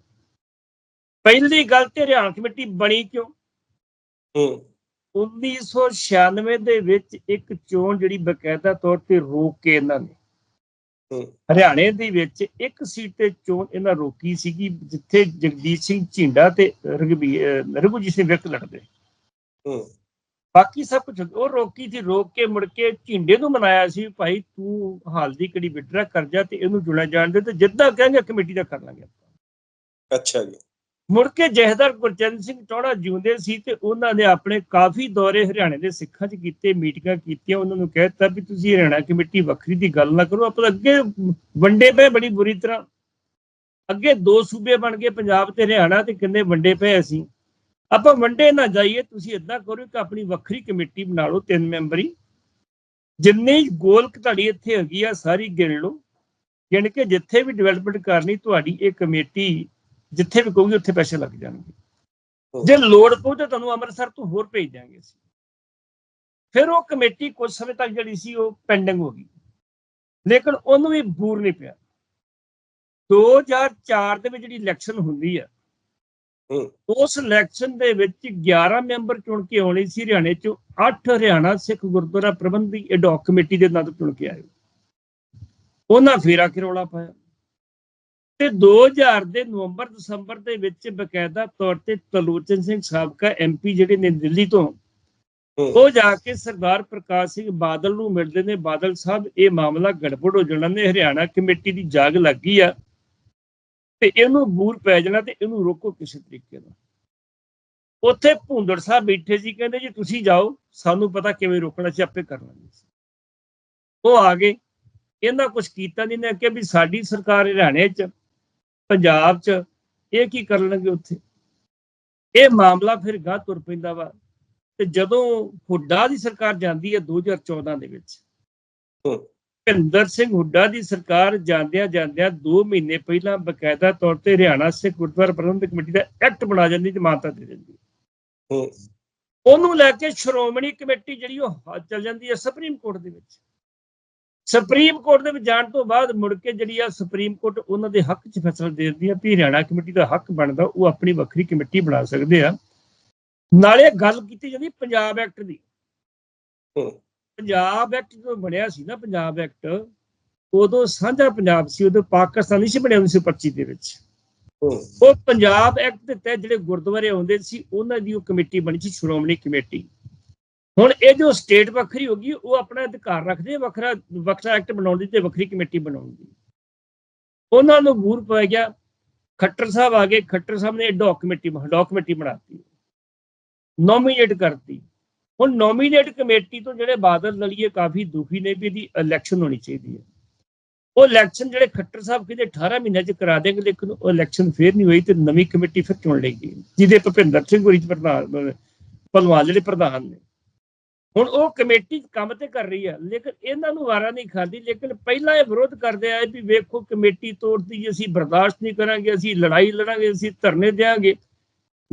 ਪਹਿਲੀ ਗੱਲ ਤੇ ਹਰਿਆਣਾ ਕਮੇਟੀ ਬਣੀ ਕਿਉਂ? ਹੂੰ। 1996 ਦੇ ਵਿੱਚ ਇੱਕ ਚੋਣ ਜਿਹੜੀ ਬਕਾਇਦਾ ਤੌਰ ਤੇ ਰੋਕ ਕੇ ਇਹਨਾਂ ਨੇ। ਹਰਿਆਣੇ ਦੇ ਵਿੱਚ ਇੱਕ ਸੀਟ ਤੇ ਚੋਣ ਇਹਨਾਂ ਰੋਕੀ ਸੀਗੀ ਜਿੱਥੇ ਜਗਦੀਸ਼ ਸਿੰਘ ਝਿੰਡਾ ਤੇ ਰਘੁਜੀਤ ਸਿੰਘ ਵਿਰਕ ਲੜਦੇ। ਹੂੰ। ਬਾਕੀ ਸਭ ਕੁਝ ਉਹ ਰੋਕੀ ਸੀ ਰੋਕ ਕੇ ਮੁੜ ਕੇ ਝਿੰਡੇ ਨੂੰ ਮਨਾਇਆ ਸੀ ਭਾਈ ਤੂੰ ਹਾਲ ਦੀ ਕੜੀ ਵਿਡਰਾ ਕਰ ਜਾ ਤੇ ਇਹਨੂੰ ਜੁੜਾ ਜਾਣ ਦੇ ਤੇ ਜਿੱਦਾਂ ਕਹਿੰਗੇ ਕਮੇਟੀ ਦਾ ਕਰ ਲਾਂਗੇ ਆਪਾਂ। ਅੱਛਾ ਜੀ। ਮੁੜ ਕੇ ਜਹਦਰ ਗੁਰਚਰਨ ਸਿੰਘ ਟੋੜਾ ਜਿਉਂਦੇ ਸੀ ਤੇ ਉਹਨਾਂ ਨੇ ਆਪਣੇ ਕਾਫੀ ਦੌਰੇ ਹਰਿਆਣੇ ਦੇ ਸਿੱਖਾਂ 'ਚ ਕੀਤੇ ਮੀਟਿੰਗਾਂ ਕੀਤੀਆਂ। ਉਹਨਾਂ ਨੂੰ ਕਹਿ ਦਿੱਤਾ ਵੀ ਤੁਸੀਂ ਹਰਿਆਣਾ ਕਮੇਟੀ ਵੱਖਰੀ ਦੀ ਗੱਲ ਨਾ ਕਰੋ ਆਪਾਂ ਅੱਗੇ ਵੰਡੇ ਪਏ ਬੜੀ ਬੁਰੀ ਤਰ੍ਹਾਂ। ਅੱਗੇ ਦੋ ਸੂਬੇ ਬਣ ਗਏ ਪੰਜਾਬ ਤੇ ਹਰਿਆਣਾ ਤੇ ਕਿੰਨੇ ਵੰਡੇ ਪਏ ਅਸੀਂ। ਆਪਾਂ ਵੰਡੇ ਨਾ ਜਾਈਏ ਤੁਸੀਂ ਇਦਾਂ ਕਰੋ ਕਿ ਆਪਣੀ ਵੱਖਰੀ ਕਮੇਟੀ ਬਣਾ ਲਓ ਤਿੰਨ ਮੈਂਬਰੀ। ਜਿੰਨੀ ਗੋਲਕ ਤੁਹਾਡੀ ਇੱਥੇ ਹੈਗੀ ਆ ਸਾਰੀ ਗਿਣ ਲਓ। ਗਿਣ ਕੇ ਜਿੱਥੇ ਵੀ ਡਿਵੈਲਪਮੈਂਟ ਕਰਨੀ ਤੁਹਾਡੀ ਇਹ ਕਮੇਟੀ ਜਿੱਥੇ ਵੀ ਕਹੋਗੇ ਉੱਥੇ ਪੈਸੇ ਲੱਗ ਜਾਣਗੇ। ਜੇ ਲੋੜ ਪਊ ਤਾਂ ਤੁਹਾਨੂੰ ਅੰਮ੍ਰਿਤਸਰ ਤੋਂ ਹੋਰ ਭੇਜ ਦਿਆਂਗੇ ਅਸੀਂ। ਫਿਰ ਉਹ ਕਮੇਟੀ ਕੁਝ ਸਮੇਂ ਤੱਕ ਜਿਹੜੀ ਸੀ ਉਹ ਪੈਂਡਿੰਗ ਹੋ ਗਈ। ਲੇਕਿਨ ਉਹਨੂੰ ਵੀ ਬੂਰ ਨਹੀਂ ਪਿਆ। 2004 ਦੇ ਵਿੱਚ ਜਿਹੜੀ ਇਲੈਕਸ਼ਨ ਹੁੰਦੀ ਆ। ਉਸ ਇਲੈਕਸ਼ਨ ਦੇ ਵਿੱਚ 11 ਮੈਂਬਰ ਚੁਣ ਕੇ ਆਉਣੇ ਸੀ ਹਰਿਆਣੇ ਚੋਂ 8 ਹਰਿਆਣਾ ਸਿੱਖ ਗੁਰਦੁਆਰਾ ਪ੍ਰਬੰਧੀ ਐਡੌਕ ਕਮੇਟੀ ਦੇ ਨਾਂ ਤੋਂ ਚੁਣ ਕੇ ਆਏ। ਉਹਨਾਂ ਫੇਰਾ ਕਿਰੋਲਾ ਪਾਇਆ। ਤੇ 2000 ਦੇ ਨਵੰਬਰ ਦਸੰਬਰ ਦੇ ਵਿੱਚ ਬਕਾਇਦਾ ਤੌਰ ਤੇ ਤਲੋਚਨ ਸਿੰਘ ਸਾਬਕਾ ਐਮਪੀ ਜਿਹੜੇ ਨੇ ਦਿੱਲੀ ਤੋਂ। ਉਹ ਜਾ ਕੇ ਸਰਦਾਰ ਪ੍ਰਕਾਸ਼ ਸਿੰਘ ਬਾਦਲ ਨੂੰ ਮਿਲਦੇ ਨੇ। ਬਾਦਲ ਸਾਹਿਬ ਇਹ ਮਾਮਲਾ ਗੜਬੜ ਹੋ ਜਾਣਾ ਨੇ। ਹਰਿਆਣਾ ਕਮੇਟੀ ਦੀ ਜਾਗ ਲੱਗੀ ਆ। ਤੇ ਇਹਨੂੰ ਬੂਰ ਪੈ ਜਾਣਾ ਤੇ ਇਹਨੂੰ ਰੋਕੋ ਕਿਸੇ ਤਰੀਕੇ ਨਾਲ। ਉੱਥੇ ਭੁੰਦੜ ਸਾਹਿਬ ਬੈਠੇ ਸੀ, ਕਹਿੰਦੇ ਜੀ ਤੁਸੀਂ ਜਾਓ, ਸਾਨੂੰ ਪਤਾ ਕਿਵੇਂ ਰੋਕਣਾ ਸੀ, ਆਪੇ ਕਰ ਲਾਂਗੇ। ਉਹ ਆ ਗਏ। ਇਹਨਾਂ ਕੁਝ ਕੀਤਾ ਨਹੀਂ ਨੇ ਕਿ ਵੀ ਸਾਡੀ ਸਰਕਾਰ ਹਰਿਆਣੇ 'ਚ, ਪੰਜਾਬ 'ਚ, ਇਹ ਕੀ ਕਰ ਲੈਣਗੇ ਉੱਥੇ? ਇਹ ਮਾਮਲਾ ਫਿਰ ਗਾਹ ਤੁਰ ਪੈਂਦਾ ਵਾ। ਤੇ ਜਦੋਂ ਹੁੱਡਾ ਦੀ ਸਰਕਾਰ ਜਾਂਦੀ ਹੈ 2014 ਦੇ ਵਿੱਚ ਭਿੰਦਰ ਸਿੰਘ ਹੁੱਡਾ ਦੀ ਸਰਕਾਰ ਜਾਂਦਿਆਂ ਜਾਂਦਿਆਂ 2 ਮਹੀਨੇ ਪਹਿਲਾਂ ਬਕਾਇਦਾ ਤੌਰ ਤੇ ਹਰਿਆਣਾ ਸਿੱਖ ਗੁਰਦੁਆਰਾ ਪ੍ਰਬੰਧਕ ਕਮੇਟੀ ਦਾ ਐਕਟ ਬਣਾ ਜਾਂਦੀ ਤੇ ਮਾਨਤਾ ਦੇ ਦਿੰਦੀ ਉਹਨੂੰ ਲੈ ਕੇ ਸ਼੍ਰੋਮਣੀ ਕਮੇਟੀ ਜਿਹੜੀ ਉਹ ਚੱਲ ਜਾਂਦੀ ਹੈ ਸੁਪਰੀਮ ਕੋਰਟ ਦੇ ਵਿੱਚ। ਸੁਪਰੀਮ ਕੋਰਟ ਦੇ ਵਿੱਚ ਜਾਣ ਤੋਂ ਬਾਅਦ ਮੁੜ ਕੇ ਜਿਹੜੀ ਆ ਸੁਪਰੀਮ ਕੋਰਟ ਉਹਨਾਂ ਦੇ ਹੱਕ 'ਚ ਫੈਸਲਾ ਦੇ ਦਿੰਦੀ ਆ ਵੀ ਹਰਿਆਣਾ ਕਮੇਟੀ ਦਾ ਹੱਕ ਬਣਦਾ ਉਹ ਆਪਣੀ ਵੱਖਰੀ ਕਮੇਟੀ ਬਣਾ ਸਕਦੇ ਆ। ਨਾਲੇ ਗੱਲ ਕੀਤੀ ਜਾਂਦੀ ਪੰਜਾਬ ਐਕਟ ਦੀ। ਪੰਜਾਬ ਐਕਟ ਜਦੋਂ ਬਣਿਆ ਸੀ ਨਾ ਪੰਜਾਬ ਐਕਟ ਉਦੋਂ ਸਾਂਝਾ ਪੰਜਾਬ ਸੀ ਉਦੋਂ ਪਾਕਿਸਤਾਨ ਨਹੀਂ ਸੀ ਬਣਿਆ 1925 ਦੇ ਵਿੱਚ। ਉਹ ਪੰਜਾਬ ਐਕਟ ਦੇ ਤਹਿਤ ਜਿਹੜੇ ਗੁਰਦੁਆਰੇ ਆਉਂਦੇ ਸੀ ਉਹਨਾਂ ਦੀ ਉਹ ਕਮੇਟੀ ਬਣੀ ਸੀ ਸ਼੍ਰੋਮਣੀ ਕਮੇਟੀ। ਹੁਣ ਇਹ ਜੋ ਸਟੇਟ ਵੱਖਰੀ ਹੋ ਗਈ ਉਹ ਆਪਣਾ ਅਧਿਕਾਰ ਰੱਖਦੇ ਵੱਖਰਾ ਵੱਖਰਾ ਐਕਟ ਬਣਾਉਣ ਦੀ ਤੇ ਵੱਖਰੀ ਕਮੇਟੀ ਬਣਾਉਣ ਦੀ ਉਹਨਾਂ ਨੂੰ ਬੂਰ ਪੈ ਗਿਆ ਖੱਟਰ ਸਾਹਿਬ ਆ ਗਏ ਖੱਟਰ ਸਾਹਿਬ ਨੇ ਡੌਕ ਕਮੇਟੀ ਡੌਕ ਕਮੇਟੀ ਬਣਾਤੀ। ਨੋਮੀਨੇਟ ਕਰਤੀ। ਹੁਣ ਨੋਮੀਨੇਟ ਕਮੇਟੀ ਤੋਂ ਜਿਹੜੇ ਬਾਦਲ ਦਲੀਏ ਕਾਫੀ ਦੁਖੀ ਨੇ ਵੀ ਇਹਦੀ ਇਲੈਕਸ਼ਨ ਹੋਣੀ ਚਾਹੀਦੀ ਹੈ। ਉਹ ਇਲੈਕਸ਼ਨ ਜਿਹੜੇ ਖੱਟਰ ਸਾਹਿਬ ਕਹਿੰਦੇ 18 ਮਹੀਨਿਆਂ ਚ ਕਰਾ ਦੇਣਗੇ, ਲੇਕਿਨ ਉਹ ਇਲੈਕਸ਼ਨ ਫੇਰ ਨਹੀਂ ਹੋਈ ਤੇ ਨਵੀਂ ਕਮੇਟੀ ਫਿਰ ਚੁਣ ਲਈ ਗਈ। ਜਿਹਦੇ ਭੁਪਿੰਦਰ ਸਿੰਘ ਹੋਰੀ ਪ੍ਰਧਾਨ ਭਲਵਾਨ ਜਿਹੜੇ ਪ੍ਰਧਾਨ ਨੇ। ਹੁਣ ਉਹ ਕਮੇਟੀ ਕੰਮ ਤੇ ਕਰ ਰਹੀ ਹੈ ਲੇਕਿਨ ਇਹਨਾਂ ਨੂੰ ਵਾਰਾ ਨਹੀਂ ਖਾਂਦੀ, ਲੇਕਿਨ ਪਹਿਲਾਂ ਇਹ ਵਿਰੋਧ ਕਰਦੇ ਆਏ ਵੀ ਵੇਖੋ ਕਮੇਟੀ ਤੋੜਦੀ ਜੀ ਅਸੀਂ ਬਰਦਾਸ਼ਤ ਨਹੀਂ ਕਰਾਂਗੇ, ਅਸੀਂ ਲੜਾਈ ਲੜਾਂਗੇ, ਅਸੀਂ ਧਰਨੇ ਦੇਾਂਗੇ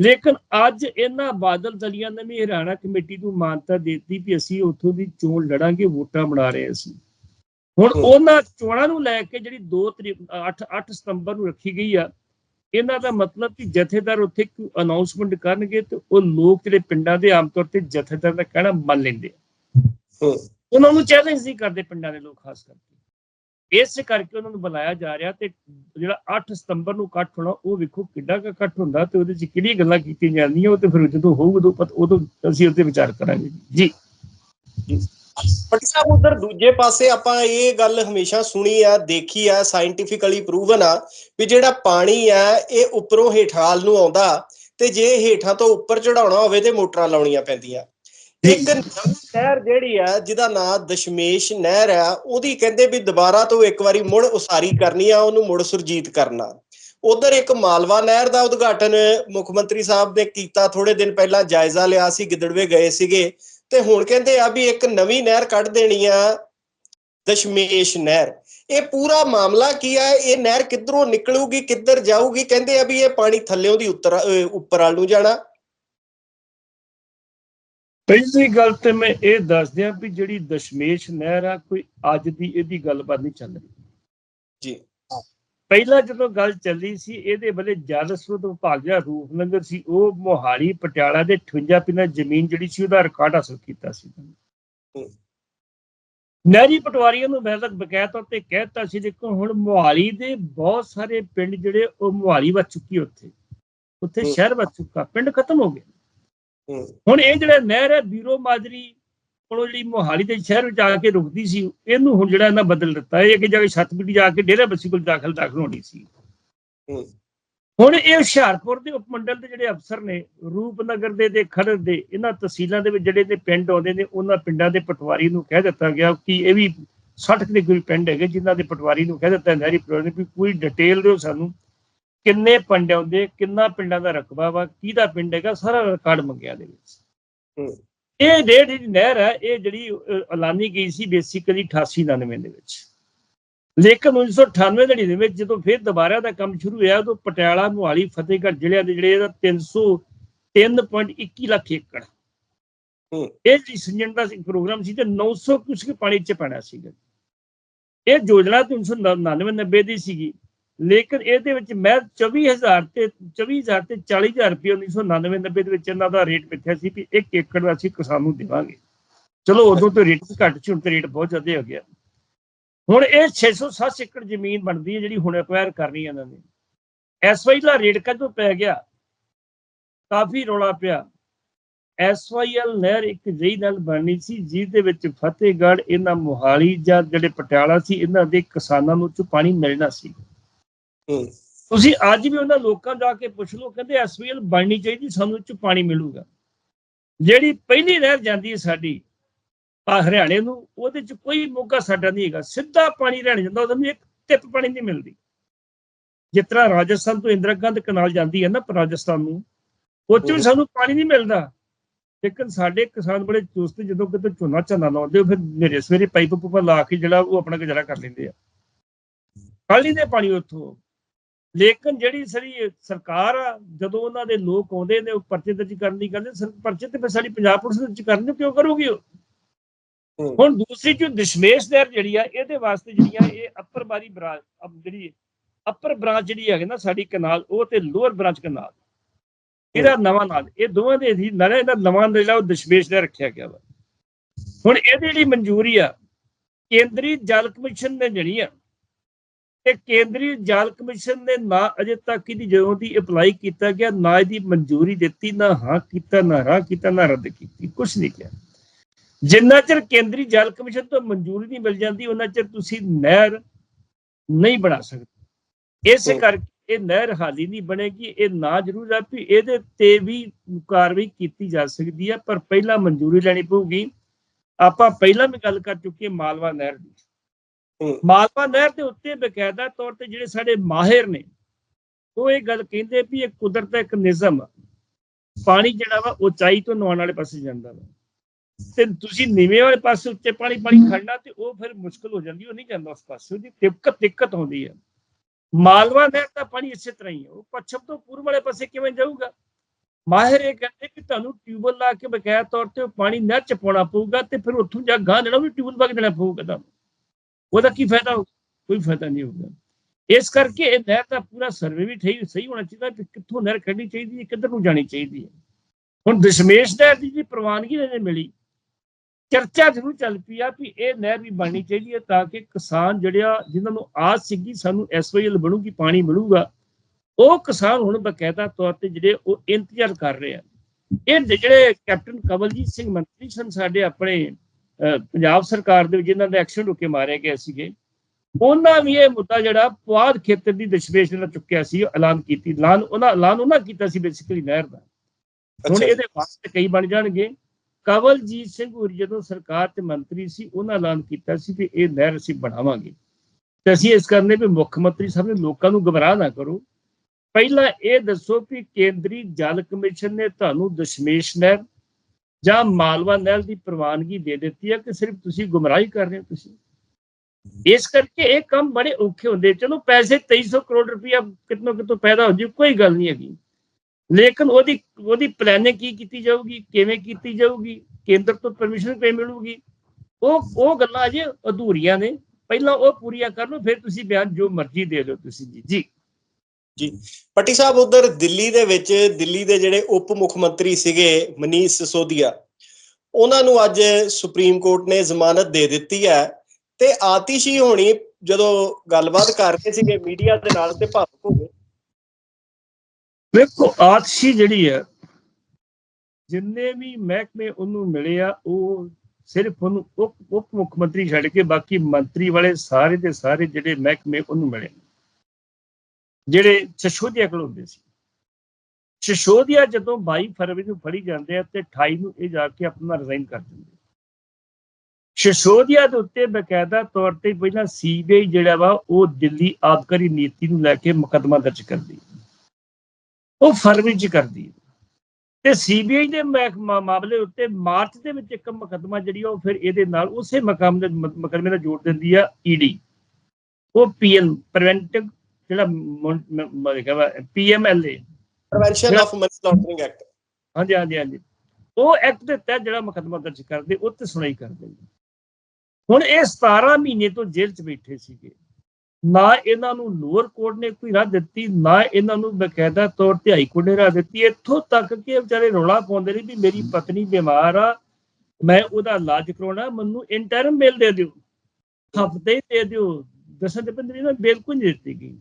ਲੇਕਿਨ ਅੱਜ ਇਹਨਾਂ ਬਾਦਲ ਦਲੀਆਂ ਨੇ ਵੀ ਹਰਿਆਣਾ ਕਮੇਟੀ ਨੂੰ ਮਾਨਤਾ ਦਿੱਤੀ ਵੀ ਅਸੀਂ ਉੱਥੋਂ ਦੀ ਚੋਣ ਲੜਾਂਗੇ ਵੋਟਾਂ ਬਣਾ ਰਹੇ ਅਸੀਂ। ਹੁਣ। ਉਹਨਾਂ ਚੋਣਾਂ ਨੂੰ ਲੈ ਕੇ ਜਿਹੜੀ 2 ਤਰੀਕ 8 8 ਸਤੰਬਰ ਨੂੰ ਰੱਖੀ ਗਈ ਆ ਇਹਨਾਂ ਦਾ ਮਤਲਬ ਕਿ ਜਥੇਦਾਰ ਉੱਥੇ ਅਨਾਉਂਸਮੈਂਟ ਕਰਨਗੇ ਤੇ ਉਹ ਲੋਕ ਜਿਹੜੇ ਪਿੰਡਾਂ ਦੇ ਆਮ ਤੌਰ ਤੇ ਜਥੇਦਾਰ ਦਾ ਕਹਿਣਾ ਮੰਨ ਲੈਂਦੇ ਆ। ਉਹਨਾਂ ਨੂੰ ਚੈਲੰਜ ਨਹੀਂ ਕਰਦੇ ਪਿੰਡਾਂ ਦੇ ਲੋਕ ਖਾਸ ਕਰਕੇ। ਇਸ ਕਰਕੇ ਉਹਨਾਂ ਨੂੰ ਬੁਲਾਇਆ ਜਾ ਰਿਹਾ ਤੇ ਜਿਹੜਾ 8 ਸਤੰਬਰ ਨੂੰ ਇਕੱਠ ਹੋਣਾ, ਉਹ ਵੇਖੋ ਕਿੱਡਾ ਕੁ ਇਕੱਠ ਹੁੰਦਾ ਤੇ ਉਹਦੇ ਚ ਕਿਹੜੀਆਂ ਗੱਲਾਂ ਕੀਤੀਆਂ ਜਾਂਦੀਆਂ, ਉਹ ਤੇ ਫਿਰ ਜਦੋਂ ਹੋਊ ਉਦੋਂ ਪਤ, ਉਦੋਂ ਅਸੀਂ ਉਹਤੇ ਵਿਚਾਰ ਕਰਾਂਗੇ। ਜੀ। ਪੱਟੀ ਸਾਹਿਬ, ਉਧਰ ਦੂਜੇ ਪਾਸੇ ਆਪਾਂ ਇਹ ਗੱਲ ਹਮੇਸ਼ਾ ਸੁਣੀ ਆ, ਦੇਖੀ ਆ ਸਾਇੰਟੀਫਿਕਲੀ ਪ੍ਰੂਵਨ ਆ ਵੀ ਜਿਹੜਾ ਪਾਣੀ ਆ, ਇਹ ਉੱਪਰੋਂ ਹੇਠਾਲ ਨੂੰ ਆਉਂਦਾ ਤੇ ਜੇ ਹੇਠਾਂ ਤੋਂ ਉੱਪਰ ਚੜਾਉਣਾ ਹੋਵੇ ਤੇ ਮੋਟਰਾਂ ਲਾਉਣੀਆਂ ਪੈਂਦੀਆਂ। ਇੱਕ ਨਹਿਰ ਜਿਹੜੀ ਆ, ਜਿਹਦਾ ਨਾਂ ਦਸ਼ਮੇਸ਼ ਨਹਿਰ ਆ, ਉਹਦੀ ਕਹਿੰਦੇ ਵੀ ਦੁਬਾਰਾ ਤੋਂ ਇੱਕ ਵਾਰੀ ਮੁੜ ਉਸਾਰੀ ਕਰਨੀ ਆ, ਉਹਨੂੰ ਮੁੜ ਸੁਰਜੀਤ ਕਰਨਾ। ਉਧਰ ਇੱਕ ਮਾਲਵਾ ਨਹਿਰ ਦਾ ਉਦਘਾਟਨ ਮੁੱਖ ਮੰਤਰੀ ਸਾਹਿਬ ਨੇ ਕੀਤਾ ਥੋੜੇ ਦਿਨ ਪਹਿਲਾਂ ਜਾਇਜ਼ਾ ਲਿਆ ਸੀ, ਗਿੱਦੜਵੇ ਗਏ ਸੀਗੇ। ਤੇ ਹੁਣ ਕਹਿੰਦੇ ਆ ਵੀ ਇੱਕ ਨਵੀਂ ਨਹਿਰ ਕੱਢ ਦੇਣੀ ਆ, ਦਸ਼ਮੇਸ਼ ਨਹਿਰ। ਇਹ ਪੂਰਾ ਮਾਮਲਾ ਕੀ ਆ? ਇਹ ਨਹਿਰ ਕਿੱਧਰੋਂ ਨਿਕਲੂਗੀ, ਕਿੱਧਰ ਜਾਊਗੀ? ਕਹਿੰਦੇ ਆ ਵੀ ਇਹ ਪਾਣੀ ਥੱਲਿਓਂ ਦੀ ਉੱਤਰ ਉੱਪਰ ਵਾਲ ਨੂੰ ਜਾਣਾ। ਪਹਿਲੀ ਗੱਲ ਤੇ ਮੈਂ ਇਹ ਦੱਸ ਦਿਆਂ ਵੀ ਜਿਹੜੀ ਦਸ਼ਮੇਸ਼ ਨਹਿਰ ਆ ਕੋਈ ਅੱਜ ਦੀ ਇਹਦੀ ਗੱਲਬਾਤ ਨਹੀਂ ਚੱਲ ਰਹੀ। ਜੀ। ਪਹਿਲਾਂ ਜਦੋਂ ਗੱਲ ਚੱਲੀ ਸੀ ਇਹਦੇ ਵੇਲੇ ਜਲ ਸਰੋਤ ਵਿਭਾਗ ਜਿਹੜਾ ਰੂਪਨਗਰ ਸੀ ਉਹ ਮੋਹਾਲੀ ਪਟਿਆਲਾ ਦੇ 58 ਪਿੰਡਾਂ ਜ਼ਮੀਨ ਜਿਹੜੀ ਸੀ ਉਹਦਾ ਰਿਕਾਰਡ ਹਾਸਲ ਕੀਤਾ ਸੀ। ਨਹਿਰੀ ਪਟਵਾਰੀਆਂ ਨੂੰ ਮੈਂ ਤੱਕ ਬਕਾਇਦਾ ਤੌਰ ਤੇ ਕਹਿਤਾ ਸੀ ਦੇਖੋ ਹੁਣ ਮੋਹਾਲੀ ਦੇ ਬਹੁਤ ਸਾਰੇ ਪਿੰਡ ਜਿਹੜੇ ਉਹ ਮੋਹਾਲੀ ਵੱਜ ਚੁੱਕੀ ਉੱਥੇ। ਉੱਥੇ। ਸ਼ਹਿਰ ਵੱਜ ਚੁੱਕਾ ਪਿੰਡ ਖਤਮ ਹੋ ਗਏ ਹੂੰ ਹੁਣ ਇਹ ਜਿਹੜਾ ਨਹਿਰ ਹੈ ਬੀਰੋ ਮਾਜਰੀ ਕੋਲੋਂ ਜਿਹੜੀ ਮੋਹਾਲੀ ਦੇ ਸ਼ਹਿਰ ਵਿੱਚ ਆ ਕੇ ਰੁਕਦੀ ਸੀ ਇਹਨੂੰ ਹੁਣ ਜਿਹੜਾ ਇਹਨਾਂ ਬਦਲ ਦਿੱਤਾ। ਇਹ ਅੱਗੇ ਜਾ ਕੇ ਛੱਤਬੀੜੀ ਜਾ ਕੇ ਡੇਰਾ ਬੱਸੀ ਕੋਲ ਦਾਖਲ ਦਾਖਲ ਹੋਣੀ ਸੀ। ਹੁਣ ਇਹ ਹੁਸ਼ਿਆਰਪੁਰ ਦੇ ਉਪਮੰਡਲ ਦੇ ਜਿਹੜੇ ਅਫਸਰ ਨੇ ਰੂਪਨਗਰ ਦੇ ਤੇ ਖਰੜ ਦੇ ਇਹਨਾਂ ਤਹਿਸੀਲਾਂ ਦੇ ਵਿੱਚ ਜਿਹੜੇ ਨੇ ਪਿੰਡ ਆਉਂਦੇ ਨੇ ਉਹਨਾਂ ਪਿੰਡਾਂ ਦੇ ਪਟਵਾਰੀ ਨੂੰ ਕਹਿ ਦਿੱਤਾ ਗਿਆ ਕਿ ਇਹ ਵੀ 60 ਦੇ ਕੋਈ ਪਿੰਡ ਹੈਗੇ ਜਿਨ੍ਹਾਂ ਦੇ ਪਟਵਾਰੀ ਨੂੰ ਕਹਿ ਦਿੱਤਾ ਨਹਿਰੀ ਨੇ ਵੀ ਪੂਰੀ ਡਿਟੇਲ ਦਿਓ ਸਾਨੂੰ। ਕਿੰਨੇ ਪਿੰਡ ਆਉਂਦੇ ਕਿੰਨਾ ਪਿੰਡਾਂ ਦਾ ਰਕਬਾ ਵਾ ਕਿਹਦਾ ਪਿੰਡ ਹੈਗਾ ਸਾਰਾ ਰਿਕਾਰਡ ਮੰਗਿਆ ਦੇ ਵਿੱਚ। ਇਹ ਡੇਢ ਜਿਹੜੀ ਨਹਿਰ ਹੈ ਇਹ ਜਿਹੜੀ ਐਲਾਨੀ ਗਈ ਸੀ ਬੇਸਿਕਲੀ 88 99 ਦੇ ਵਿੱਚ। ਲੇਕਿਨ 1998 ਦੇ ਦੇ ਵਿੱਚ ਜਦੋਂ ਫਿਰ ਦੁਬਾਰਾ ਦਾ ਕੰਮ ਸ਼ੁਰੂ ਹੋਇਆ ਉਦੋਂ ਪਟਿਆਲਾ ਮੁਹਾਲੀ ਫਤਿਹਗੜ੍ਹ ਜ਼ਿਲ੍ਹਿਆਂ ਦੇ ਜਿਹੜੇ ਇਹਦਾ 300 3.21 ਲੱਖ ਏਕੜ। ਇਹ ਜੀ ਸਿੰਜਣ ਦਾ ਪ੍ਰੋਗਰਾਮ ਸੀ ਤੇ 900 ਕੁਛ ਪਾਣੀ ਚ ਪੈਣਾ ਸੀਗਾ। ਇਹ ਯੋਜਨਾ ਤੇ 1999 90 ਦੀ ਸੀਗੀ। ਲੇਕਿਨ ਇਹਦੇ ਵਿੱਚ ਮੈਂ 24000 ਤੇ 24000 ਤੇ 40000 ਰੁਪਏ 1999 90 ਦੇ ਵਿੱਚ ਇਹਨਾਂ ਦਾ ਰੇਟ ਮਿੱਥਿਆ ਸੀ ਵੀ 1 ਏਕੜ ਦਾ ਅਸੀਂ ਕਿਸਾਨ ਨੂੰ ਦੇਵਾਂਗੇ। ਚਲੋ ਉਦੋਂ ਤੋਂ ਰੇਟ ਘੱਟ ਸੀ, ਹੁਣ ਤੇ ਰੇਟ ਬਹੁਤ ਜ਼ਿਆਦਾ ਹੋ ਗਿਆ। ਹੁਣ ਇਹ 607 ਏਕੜ ਜ਼ਮੀਨ ਬਣਦੀ ਹੈ ਜਿਹੜੀ ਹੁਣ ਐਕਵਾਇਰ ਕਰਨੀ ਹੈ ਇਹਨਾਂ ਨੇ। ਐਸਵਾਈ ਦਾ ਰੇਟ ਕਦੋਂ ਪੈ ਗਿਆ? ਕਾਫੀ ਰੌਲਾ ਪਿਆ। ਐਸਵਾਈਐਲ ਨਹਿਰ ਇੱਕ ਜਿਹੀ ਨਾਲ ਬਣਨੀ ਸੀ, ਜਿਹਦੇ ਵਿੱਚ ਫਤਿਹਗੜ੍ਹ, ਇਹਨਾਂ ਮੁਹਾਲੀ ਜਾਂ ਜਿਹੜੇ ਪਟਿਆਲਾ ਸੀ, ਇਹਨਾਂ ਦੇ ਕਿਸਾਨਾਂ ਨੂੰ ਚ ਪਾਣੀ ਮਿਲਣਾ ਸੀ। ਤੁਸੀਂ ਅੱਜ ਵੀ ਉਹਨਾਂ ਲੋਕਾਂ ਜਾ ਕੇ ਪੁੱਛ ਲਓ ਕਹਿੰਦੇ ਐਸਵਾਈਐਲ ਬਣਨੀ ਚਾਹੀਦੀ ਸਾਨੂੰ ਇਹ ਚ ਪਾਣੀ ਮਿਲੂਗਾ। ਜਿਹੜੀ ਪਹਿਲੀ ਨਹਿਰ ਜਾਂਦੀ ਹੈ ਸਾਡੀ ਆ ਹਰਿਆਣੇ ਨੂੰ ਉਹਦੇ ਚ ਕੋਈ ਮੋਗਾ ਸਾਡਾ ਨਹੀਂ ਹੈਗਾ। ਸਿੱਧਾ ਪਾਣੀ ਰਹਿਣ ਜਾਂਦਾ ਉਹਨੂੰ ਇੱਕ ਟਿਪ ਪਾਣੀ ਨਹੀਂ ਮਿਲਦੀ। ਜਿਸ ਤਰ੍ਹਾਂ ਰਾਜਸਥਾਨ ਤੋਂ ਇੰਦਰਾ ਗਾਂਧੀ ਕਨਾਲ ਜਾਂਦੀ ਹੈ ਨਾ ਰਾਜਸਥਾਨ ਨੂੰ ਉਹ 'ਚ ਵੀ। ਸਾਨੂੰ ਪਾਣੀ ਨਹੀਂ ਮਿਲਦਾ। ਲੇਕਿਨ ਸਾਡੇ ਕਿਸਾਨ ਬੜੇ ਚੁਸਤ ਜਦੋਂ ਕਿਤੇ ਝੋਨਾ ਝੰਨਾ ਲਾਉਂਦੇ ਉਹ ਫਿਰ ਮੇਰੇ ਸਵੇਰੇ ਪਾਈਪ ਪੂਪ ਲਾ ਕੇ ਜਿਹੜਾ ਉਹ ਆਪਣਾ ਗੁਜ਼ਾਰਾ ਕਰ ਲੈਂਦੇ ਆ। ਕੱਲ ਦੇ ਪਾਣੀ ਉੱਥੋਂ। ਲੇਕਿਨ ਜਿਹੜੀ ਸਾਡੀ ਸਰਕਾਰ ਆ ਜਦੋਂ ਉਹਨਾਂ ਦੇ ਲੋਕ ਆਉਂਦੇ ਨੇ ਉਹ ਪਰਚੇ ਦਰਜ ਕਰਨ ਦੀ ਕਹਿੰਦੇ ਸਰ ਪਰਚੇ ਤੇ ਫਿਰ ਸਾਡੀ ਪੰਜਾਬ ਪੁਲਿਸ ਦਰਜ ਕਰਨ ਕਿਉਂ ਕਰੂਗੀ ਉਹ? ਹੂੰ। ਹੁਣ ਦੂਸਰੀ ਜੋ ਦਸ਼ਮੇਸ਼ ਨਹਿਰ ਜਿਹੜੀ ਆ ਇਹਦੇ ਵਾਸਤੇ ਜਿਹੜੀਆਂ ਇਹ ਅੱਪਰ ਬਾਰੀ ਬ੍ਰਾਂਚ ਜਿਹੜੀ ਅੱਪਰ ਬ੍ਰਾਂਚ ਜਿਹੜੀ ਹੈਗੀ ਨਾ ਸਾਡੀ ਕਨਾਲ ਉਹ ਤੇ ਲੋਅਰ ਬ੍ਰਾਂਚ ਕਨਾਲ ਇਹਦਾ ਨਵਾਂ ਨਾਲ ਇਹ ਦੋਵਾਂ ਦੇ ਅਧੀਨ ਨਾਲੇ ਇਹਦਾ ਨਵਾਂ ਜਿਹੜਾ ਉਹ ਦਸ਼ਮੇਸ਼ ਨਹਿਰ ਰੱਖਿਆ ਗਿਆ ਵਾ। ਹੁਣ ਇਹਦੀ ਜਿਹੜੀ ਮਨਜ਼ੂਰੀ ਆ ਕੇਂਦਰੀ ਜਲ ਕਮਿਸ਼ਨ ਨੇ ਜਿਹੜੀ ਆ ਤੇ ਕੇਂਦਰੀ ਜਲ ਕਮਿਸ਼ਨ ਨੇ ਨਾ ਅਜੇ ਤੱਕ ਇਹਦੀ ਜਦੋਂ ਦੀ ਅਪਲਾਈ ਕੀਤਾ ਗਿਆ ਨਾ ਇਹਦੀ ਮਨਜ਼ੂਰੀ ਦਿੱਤੀ ਨਾ ਹਾਂ ਕੀਤਾ ਨਾ ਹਾਂ ਕੀਤਾ ਨਾ ਰੱਦ ਕੀਤੀ ਕੁਝ ਨਹੀਂ ਕਿਹਾ ਜਿੰਨਾ ਚਿਰ ਕੇਂਦਰੀ ਜਲ ਕਮਿਸ਼ਨ ਤੋਂ ਮਨਜ਼ੂਰੀ ਨਹੀਂ ਮਿਲ ਜਾਂਦੀ ਉਹਨਾਂ ਚਿਰ ਤੁਸੀਂ ਨਹਿਰ ਨਹੀਂ ਬਣਾ ਸਕਦੇ ਇਸੇ। ਕਰਕੇ ਇਹ ਨਹਿਰ ਹਾਲੀ ਨਹੀਂ ਬਣੇਗੀ ਇਹ ਨਾ ਜ਼ਰੂਰ ਹੈ ਵੀ ਇਹਦੇ ਤੇ ਵੀ ਕਾਰਵਾਈ ਕੀਤੀ ਜਾ ਸਕਦੀ ਹੈ ਪਰ ਪਹਿਲਾਂ ਮਨਜ਼ੂਰੀ ਲੈਣੀ ਪਊਗੀ ਆਪਾਂ ਪਹਿਲਾਂ ਵੀ ਗੱਲ ਕਰ ਚੁੱਕੇ ਮਾਲਵਾ ਨਹਿਰ ਦੀ। ਮਾਲਵਾ ਨਹਿਰ ਦੇ ਉੱਤੇ ਬਕਾਇਦਾ ਤੌਰ ਤੇ ਜਿਹੜੇ ਸਾਡੇ ਮਾਹਿਰ ਨੇ, ਉਹ ਇਹ ਗੱਲ ਕਹਿੰਦੇ ਵੀ ਇਹ ਕੁਦਰਤ ਦਾ ਇੱਕ ਨਿਜ਼ਮ ਪਾਣੀ ਜਿਹੜਾ ਵਾ ਉਚਾਈ ਤੋਂ ਨਵਾਉਣ ਵਾਲੇ ਪਾਸੇ ਜਾਂਦਾ ਵਾ। ਤੇ ਤੁਸੀਂ ਨੀਵੇਂ ਵਾਲੇ ਪਾਸੇ ਉੱਤੇ ਪਾਣੀ ਪਾਣੀ ਖੜਨਾ ਤੇ ਉਹ ਫਿਰ ਮੁਸ਼ਕਲ ਹੋ ਜਾਂਦੀ, ਉਹ ਨਹੀਂ ਜਾਂਦਾ ਉਸ ਪਾਸੇ, ਉਹਦੀ ਦਿੱਕਤ ਦਿੱਕਤ ਆਉਂਦੀ ਹੈ ਮਾਲਵਾ ਨਹਿਰ ਦਾ ਪਾਣੀ ਇਸੇ ਤਰ੍ਹਾਂ ਹੀ ਹੈ ਉਹ ਪੱਛਮ ਤੋਂ ਪੂਰਬ ਵਾਲੇ ਪਾਸੇ ਕਿਵੇਂ ਜਾਊਗਾ? ਮਾਹਿਰ ਇਹ ਕਹਿੰਦੇ ਕਿ ਤੁਹਾਨੂੰ ਟਿਊਬਲ ਲਾ ਕੇ ਬਕਾਇਦਾ ਤੌਰ ਤੇ ਉਹ ਪਾਣੀ ਨਹਿਰ ਚ ਪਾਉਣਾ ਪਊਗਾ ਤੇ ਫਿਰ ਉੱਥੋਂ ਜਾ ਗਾਂ ਜਿਹੜਾ ਵੀ ਟਿਊਬਲ ਪਾ ਦੇਣਾ ਪਊਗਾ ਤੁਹਾਨੂੰ। ਉਹਦਾ ਕੀ ਫਾਇਦਾ? ਹੋਊ ਕੋਈ ਫਾਇਦਾ ਨਹੀਂ ਹੋਊਗਾ। ਇਸ ਕਰਕੇ ਇਹ ਨਹਿਰ ਦਾ ਪੂਰਾ ਸਰਵੇ ਵੀ ਠੀਕ ਸਹੀ ਹੋਣਾ ਚਾਹੀਦਾ ਕਿ ਕਿੱਥੋਂ ਨਹਿਰ ਕੱਢਣੀ ਚਾਹੀਦੀ ਹੈ, ਕਿੱਧਰ ਨੂੰ ਜਾਣੀ ਚਾਹੀਦੀ ਹੈ। ਹੁਣ ਦਸ਼ਮੇਸ਼ ਨਹਿਰ ਦੀ ਜੀ ਪ੍ਰਵਾਨਗੀ ਨਹੀਂ ਮਿਲੀ, ਚਰਚਾ ਜ਼ਰੂਰ ਚੱਲ ਪਈ ਆ ਵੀ ਇਹ ਨਹਿਰ ਵੀ ਬਣਨੀ ਚਾਹੀਦੀ ਹੈ ਤਾਂ ਕਿ ਕਿਸਾਨ ਜਿਹੜਿਆ ਜਿਨ੍ਹਾਂ ਨੂੰ ਆਸ ਸੀਗੀ ਸਾਨੂੰ ਐਸਵਾਈਐਲ ਬਣੂਗੀ, ਪਾਣੀ ਮਿਲੂਗਾ, ਉਹ ਕਿਸਾਨ ਹੁਣ ਬਕਾਇਦਾ ਤੌਰ ਤੇ ਜਿਹੜੇ ਉਹ ਇੰਤਜ਼ਾਰ ਕਰ ਰਹੇ ਆ। ਇਹ ਜਿਹੜੇ ਕੈਪਟਨ ਕਵਲਜੀਤ ਸਿੰਘ ਮੰਤਰੀ ਸਨ ਸਾਡੇ ਆਪਣੇ ਪੰਜਾਬ ਸਰਕਾਰ ਦੇ ਜਿਨ੍ਹਾਂ ਦੇ ਐਕਸ਼ਨ ਰੁਕੇ ਮਾਰੇ ਗਏ ਸੀਗੇ ਉਹਨਾਂ ਵੀ ਇਹ ਮੁੱਦਾ ਜਿਹੜਾ ਪੁਆਧ ਖੇਤਰ ਦੀ ਦਸ਼ਮੇਸ਼ ਨਾਲ ਚੁੱਕਿਆ ਸੀ ਐਲਾਨ ਕੀਤੀ ਐਲਾਨ ਉਹਨਾਂ ਐਲਾਨ ਉਹਨਾਂ ਕੀਤਾ ਸੀ ਬੇਸਿਕਲੀ ਨਹਿਰ ਦਾ। ਹੁਣ ਇਹਦੇ ਵਾਸਤੇ ਕਈ ਬਣ ਜਾਣਗੇ। ਕਵਲਜੀਤ ਸਿੰਘ ਹੋਰੀ ਜਦੋਂ ਸਰਕਾਰ ਤੇ ਮੰਤਰੀ ਸੀ ਉਹਨਾਂ ਐਲਾਨ ਕੀਤਾ ਸੀ ਕਿ ਇਹ ਨਹਿਰ ਅਸੀਂ ਬਣਾਵਾਂਗੇ। ਤੇ ਅਸੀਂ ਇਸ ਕਰਨੇ ਵੀ ਮੁੱਖ ਮੰਤਰੀ ਸਾਹਿਬ ਨੇ ਲੋਕਾਂ ਨੂੰ ਗਮਰਾਹ ਨਾ ਕਰੋ। ਪਹਿਲਾਂ ਇਹ ਦੱਸੋ ਕਿ ਕੇਂਦਰੀ ਜਲ ਕਮਿਸ਼ਨ ਨੇ ਤੁਹਾਨੂੰ ਦਸ਼ਮੇਸ਼ ਨਹਿਰ ਜਾਂ ਮਾਲਵਾ ਨਹਿਰ ਦੀ ਪ੍ਰਵਾਨਗੀ ਦੇ ਦਿੱਤੀ ਹੈ ਕਿ ਸਿਰਫ ਤੁਸੀਂ ਗੁੰਮਰਾਹੀ ਕਰ ਰਹੇ ਹੋ ਤੁਸੀਂ? ਇਸ ਕਰਕੇ ਇਹ ਕੰਮ ਬੜੇ ਔਖੇ ਹੁੰਦੇ ਚਲੋ ਪੈਸੇ 2300 ਕਰੋੜ ਰੁਪਇਆ ਕਿਤਨੋਂ ਕਿਤੋਂ ਪੈਦਾ ਹੋ ਜੀ ਕੋਈ ਗੱਲ ਨਹੀਂ ਹੈਗੀ। ਲੇਕਿਨ ਉਹਦੀ ਉਹਦੀ ਪਲੈਨਿੰਗ ਕੀ ਕੀਤੀ ਜਾਊਗੀ, ਕਿਵੇਂ ਕੀਤੀ ਜਾਊਗੀ, ਕੇਂਦਰ ਤੋਂ ਪਰਮਿਸ਼ਨ ਕਿਵੇਂ ਮਿਲੂਗੀ? ਉਹ ਉਹ ਗੱਲਾਂ ਅਜੇ ਅਧੂਰੀਆਂ ਨੇ। ਪਹਿਲਾਂ ਉਹ ਪੂਰੀਆਂ ਕਰ ਲਓ, ਫਿਰ ਤੁਸੀਂ ਬਿਆਨ ਜੋ ਮਰਜ਼ੀ ਦੇ ਦਿਓ ਤੁਸੀਂ ਜੀ। ਜੀ। ਪੱਟੀ ਸਾਹਿਬ, ਉਧਰ ਦਿੱਲੀ ਦੇ ਵਿੱਚ, ਦਿੱਲੀ ਦੇ ਜਿਹੜੇ ਉਪ ਮੁੱਖ ਮੰਤਰੀ ਸੀਗੇ ਮਨੀਸ਼ ਸਿਸੋਦੀਆ, ਉਹਨਾਂ ਨੂੰ ਅੱਜ ਸੁਪਰੀਮ ਕੋਰਟ ਨੇ ਜ਼ਮਾਨਤ ਦੇ ਦਿੱਤੀ ਹੈ ਤੇ ਆਤਿਸ਼ੀ ਹੋਣੀ ਜਦੋਂ ਗੱਲਬਾਤ ਕਰ ਰਹੇ ਸੀਗੇ ਮੀਡੀਆ ਦੇ ਨਾਲ ਤੇ ਭਾਵੁਕ ਹੋ ਗਏ। ਵੇਖੋ ਆਤਿਸ਼ੀ ਜਿਹੜੀ ਹੈ, ਜਿੰਨੇ ਵੀ ਮਹਿਕਮੇ ਉਹਨੂੰ ਮਿਲੇ ਆ, ਉਹ ਸਿਰਫ ਉਹਨੂੰ ਉਪ ਉਪ ਮੁੱਖ ਮੰਤਰੀ ਛੱਡ ਕੇ ਬਾਕੀ ਮੰਤਰੀ ਵਾਲੇ ਸਾਰੇ ਦੇ ਸਾਰੇ ਜਿਹੜੇ ਮਹਿਕਮੇ ਉਹਨੂੰ ਮਿਲੇ। ਜਿਹੜੇ ਸ਼ਸ਼ੋਦੀਆ ਕੋਲ ਸੀ। ਸ਼ਸ਼ੋਦੀਆ ਜਦੋਂ 22 ਫਰਵਰੀ ਨੂੰ ਫੜੀ ਜਾਂਦੇ ਆ ਤੇ 28 ਨੂੰ ਇਹ ਜਾ ਕੇ ਆਪਣਾ ਰਿਜ਼ਾਈਨ ਕਰ ਦਿੰਦੇ ਸ਼ਸ਼ੋਦੀਆ ਦੇ ਉੱਤੇ ਬਕਾਇਦਾ ਤੌਰ ਤੇ ਪਹਿਲਾਂ ਸੀਬੀਆਈ ਜਿਹੜਾ ਵਾ, ਉਹ ਦਿੱਲੀ ਆਬਕਾਰੀ ਨੀਤੀ ਨੂੰ ਲੈ ਕੇ ਮੁਕੱਦਮਾ ਦਰਜ ਕਰਦੀ ਉਹ ਫਰਵਰੀ ਚ ਕਰਦੀ ਹੈ ਤੇ ਸੀਬੀਆਈ ਦੇ ਮਾ- ਮਾਮਲੇ ਉੱਤੇ ਮਾਰਚ ਦੇ ਵਿੱਚ ਇੱਕ ਮੁਕੱਦਮਾ ਜਿਹੜੀ ਆ, ਉਹ ਫਿਰ ਇਹਦੇ ਨਾਲ ਉਸੇ ਮਕਾਮ ਦੇ ਮ- ਮੁਕੱਦਮੇ ਨਾਲ ਜੋੜ ਦਿੰਦੀ ਆ ਈਡੀ ਉਹ ਪੀਐਨ ਪ੍ਰੀਵੈਂਟਿਵ ਜਿਹੜਾ PMLA prevention of money laundering act ਹਾਂਜੀ ਹਾਂਜੀ ਹਾਂਜੀ। ਉਹ ਐਕਟ ਦੇ ਤਹਿਤ ਜਿਹੜਾ ਮੁਕੱਦਮਾ ਦਰਜ ਕਰਦੇ ਉਹ ਤੇ ਸੁਣਾਈ ਕਰਦੇ ਹੁਣ ਇਹ 17 ਮਹੀਨੇ ਤੋਂ ਜੇਲ੍ਹ 'ਚ ਬੈਠੇ ਸੀਗੇ। ਨਾ ਇਹਨਾਂ ਨੂੰ ਲੋਅਰ ਕੋਰਟ ਨੇ ਕੋਈ ਰਾਹ ਦਿੱਤੀ ਨਾ ਇਹਨਾਂ ਨੂੰ ਬਕਾਇਦਾ ਤੌਰ ਤੇ ਹਾਈ ਕੋਰਟ ਨੇ ਰਾਹ ਦਿੱਤੀ। ਇੱਥੋਂ ਤੱਕ ਕਿ ਵਿਚਾਰੇ ਰੌਲਾ ਪਾਉਂਦੇ ਨੇ ਵੀ ਮੇਰੀ ਪਤਨੀ ਬਿਮਾਰ ਆ ਮੈਂ ਉਹਦਾ ਇਲਾਜ ਕਰਾਉਣਾ ਮੈਨੂੰ ਇੰਟਰਮ ਮੇਲ ਦੇ ਦਿਓ। ਹਫ਼ਤੇ ਦੇ ਦਿਓ। ਦਸਾਂ ਦੇ ਪੰਦਰੀ ਨਾਲ ਬਿਲਕੁਲ ਨਹੀਂ ਦਿੱਤੀ ਗਈ।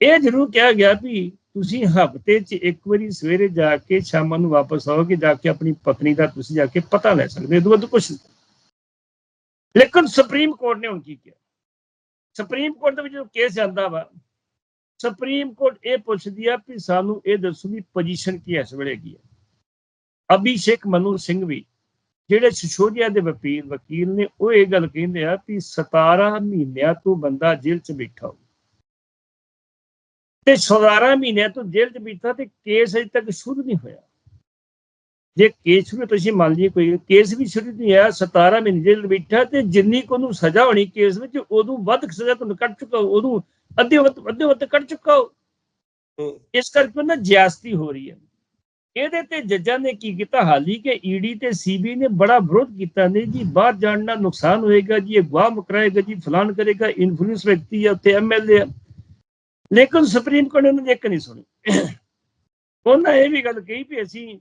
ਇਹ ਜ਼ਰੂਰ ਕਿਹਾ ਗਿਆ ਵੀ ਤੁਸੀਂ ਹਫ਼ਤੇ 'ਚ ਇੱਕ ਵਾਰੀ ਸਵੇਰੇ ਜਾ ਕੇ ਸ਼ਾਮਾਂ ਨੂੰ ਵਾਪਸ ਆਓਗੇ, ਜਾ ਕੇ ਆਪਣੀ ਪਤਨੀ ਦਾ ਤੁਸੀਂ ਜਾ ਕੇ ਪਤਾ ਲੈ ਸਕਦੇ ਹੋ ਦੁੱਧ ਕੁਛ ਨਹੀਂ। ਲੇਕਿਨ ਸੁਪਰੀਮ ਕੋਰਟ ਨੇ ਹੁਣ ਕੀ ਕੀਤਾ ਸੁਪਰੀਮ ਕੋਰਟ ਦੇ ਵਿੱਚ ਜੋ ਕੇਸ ਜਾਂਦਾ ਵਾ, ਸੁਪਰੀਮ ਕੋਰਟ ਇਹ ਪੁੱਛਦੀ ਆ ਵੀ ਸਾਨੂੰ ਇਹ ਦੱਸੋ ਵੀ ਪੋਜੀਸ਼ਨ ਕੀ ਇਸ ਵੇਲੇ ਕੀ ਹੈ। ਅਭਿਸ਼ੇਕ ਮਨੂ ਸਿੰਘ ਵੀ, ਜਿਹੜੇ ਸਿਸੋਦੀਆ ਦੇ ਵਕੀਲ ਵਕੀਲ ਨੇ ਉਹ ਇਹ ਗੱਲ ਕਹਿੰਦੇ ਆ ਵੀ 17 ਮਹੀਨਿਆਂ ਤੋਂ ਬੰਦਾ ਜੇਲ੍ਹ 'ਚ ਬੈਠਾ ਹੋ ਤੇ 17 ਮਹੀਨਿਆਂ ਤੋਂ ਜੇਲ੍ਹ 'ਚ ਬੈਠਾ ਤੇ ਕੇਸ ਅਜੇ ਤੱਕ ਸ਼ੁਰੂ ਨਹੀਂ ਹੋਇਆ। ਜੇ ਕੇਸ ਸ਼ੁਰੂ ਤੁਸੀਂ ਮੰਨ ਲਈਏ ਕੋਈ ਕੇਸ ਵੀ ਸ਼ੁਰੂ ਨਹੀਂ ਹੋਇਆ 17 ਮਹੀਨੇ ਜੇਲ੍ਹ ਬੈਠਾ ਤੇ ਜਿੰਨੀ ਕੋ ਨੂੰ ਸਜ਼ਾ ਹੋਣੀ ਕੇਸ ਵਿੱਚ ਉਦੋਂ ਵੱਧ ਸਜ਼ਾ ਤੁਹਾਨੂੰ ਕੱਟ ਚੁੱਕਾ ਉਦੋਂ ਅੱਧੇ ਵੱਧ ਅੱਧੇ ਵੱਧ ਕੱਟ ਚੁੱਕਾ। ਇਸ ਕਰਕੇ ਨਾ ਜਿਆਸਤੀ ਹੋ ਰਹੀ ਹੈ। ਇਹਦੇ ਤੇ ਜੱਜਾਂ ਨੇ ਕੀ ਕੀਤਾ? ਹਾਲੀ ਕਿ ਈਡੀ ਤੇ ਸੀਬੀ ਨੇ ਬੜਾ ਵਿਰੋਧ ਕੀਤਾ ਨੇ ਜੀ ਬਾਹਰ ਜਾਣ ਨਾਲ ਨੁਕਸਾਨ ਹੋਏਗਾ ਜੀ ਇਹ ਗਵਾਹ ਮੁਕਰਾਏਗਾ ਜੀ ਫਲਾਨ ਕਰੇਗਾ ਇਨਫਲੂਐਂਸ ਵਿਅਕਤੀ ਹੈ ਉੱਥੇ ਐਮਐਲਏ ਲੇਕਿਨ ਸੁਪਰੀਮ ਕੋਰਟ ਨੇ ਉਹਨਾਂ ਦੀ ਇੱਕ ਨਹੀਂ ਸੁਣੀ। ਉਹਨਾਂ ਇਹ ਵੀ ਗੱਲ ਕਹੀ ਵੀ ਅਸੀਂ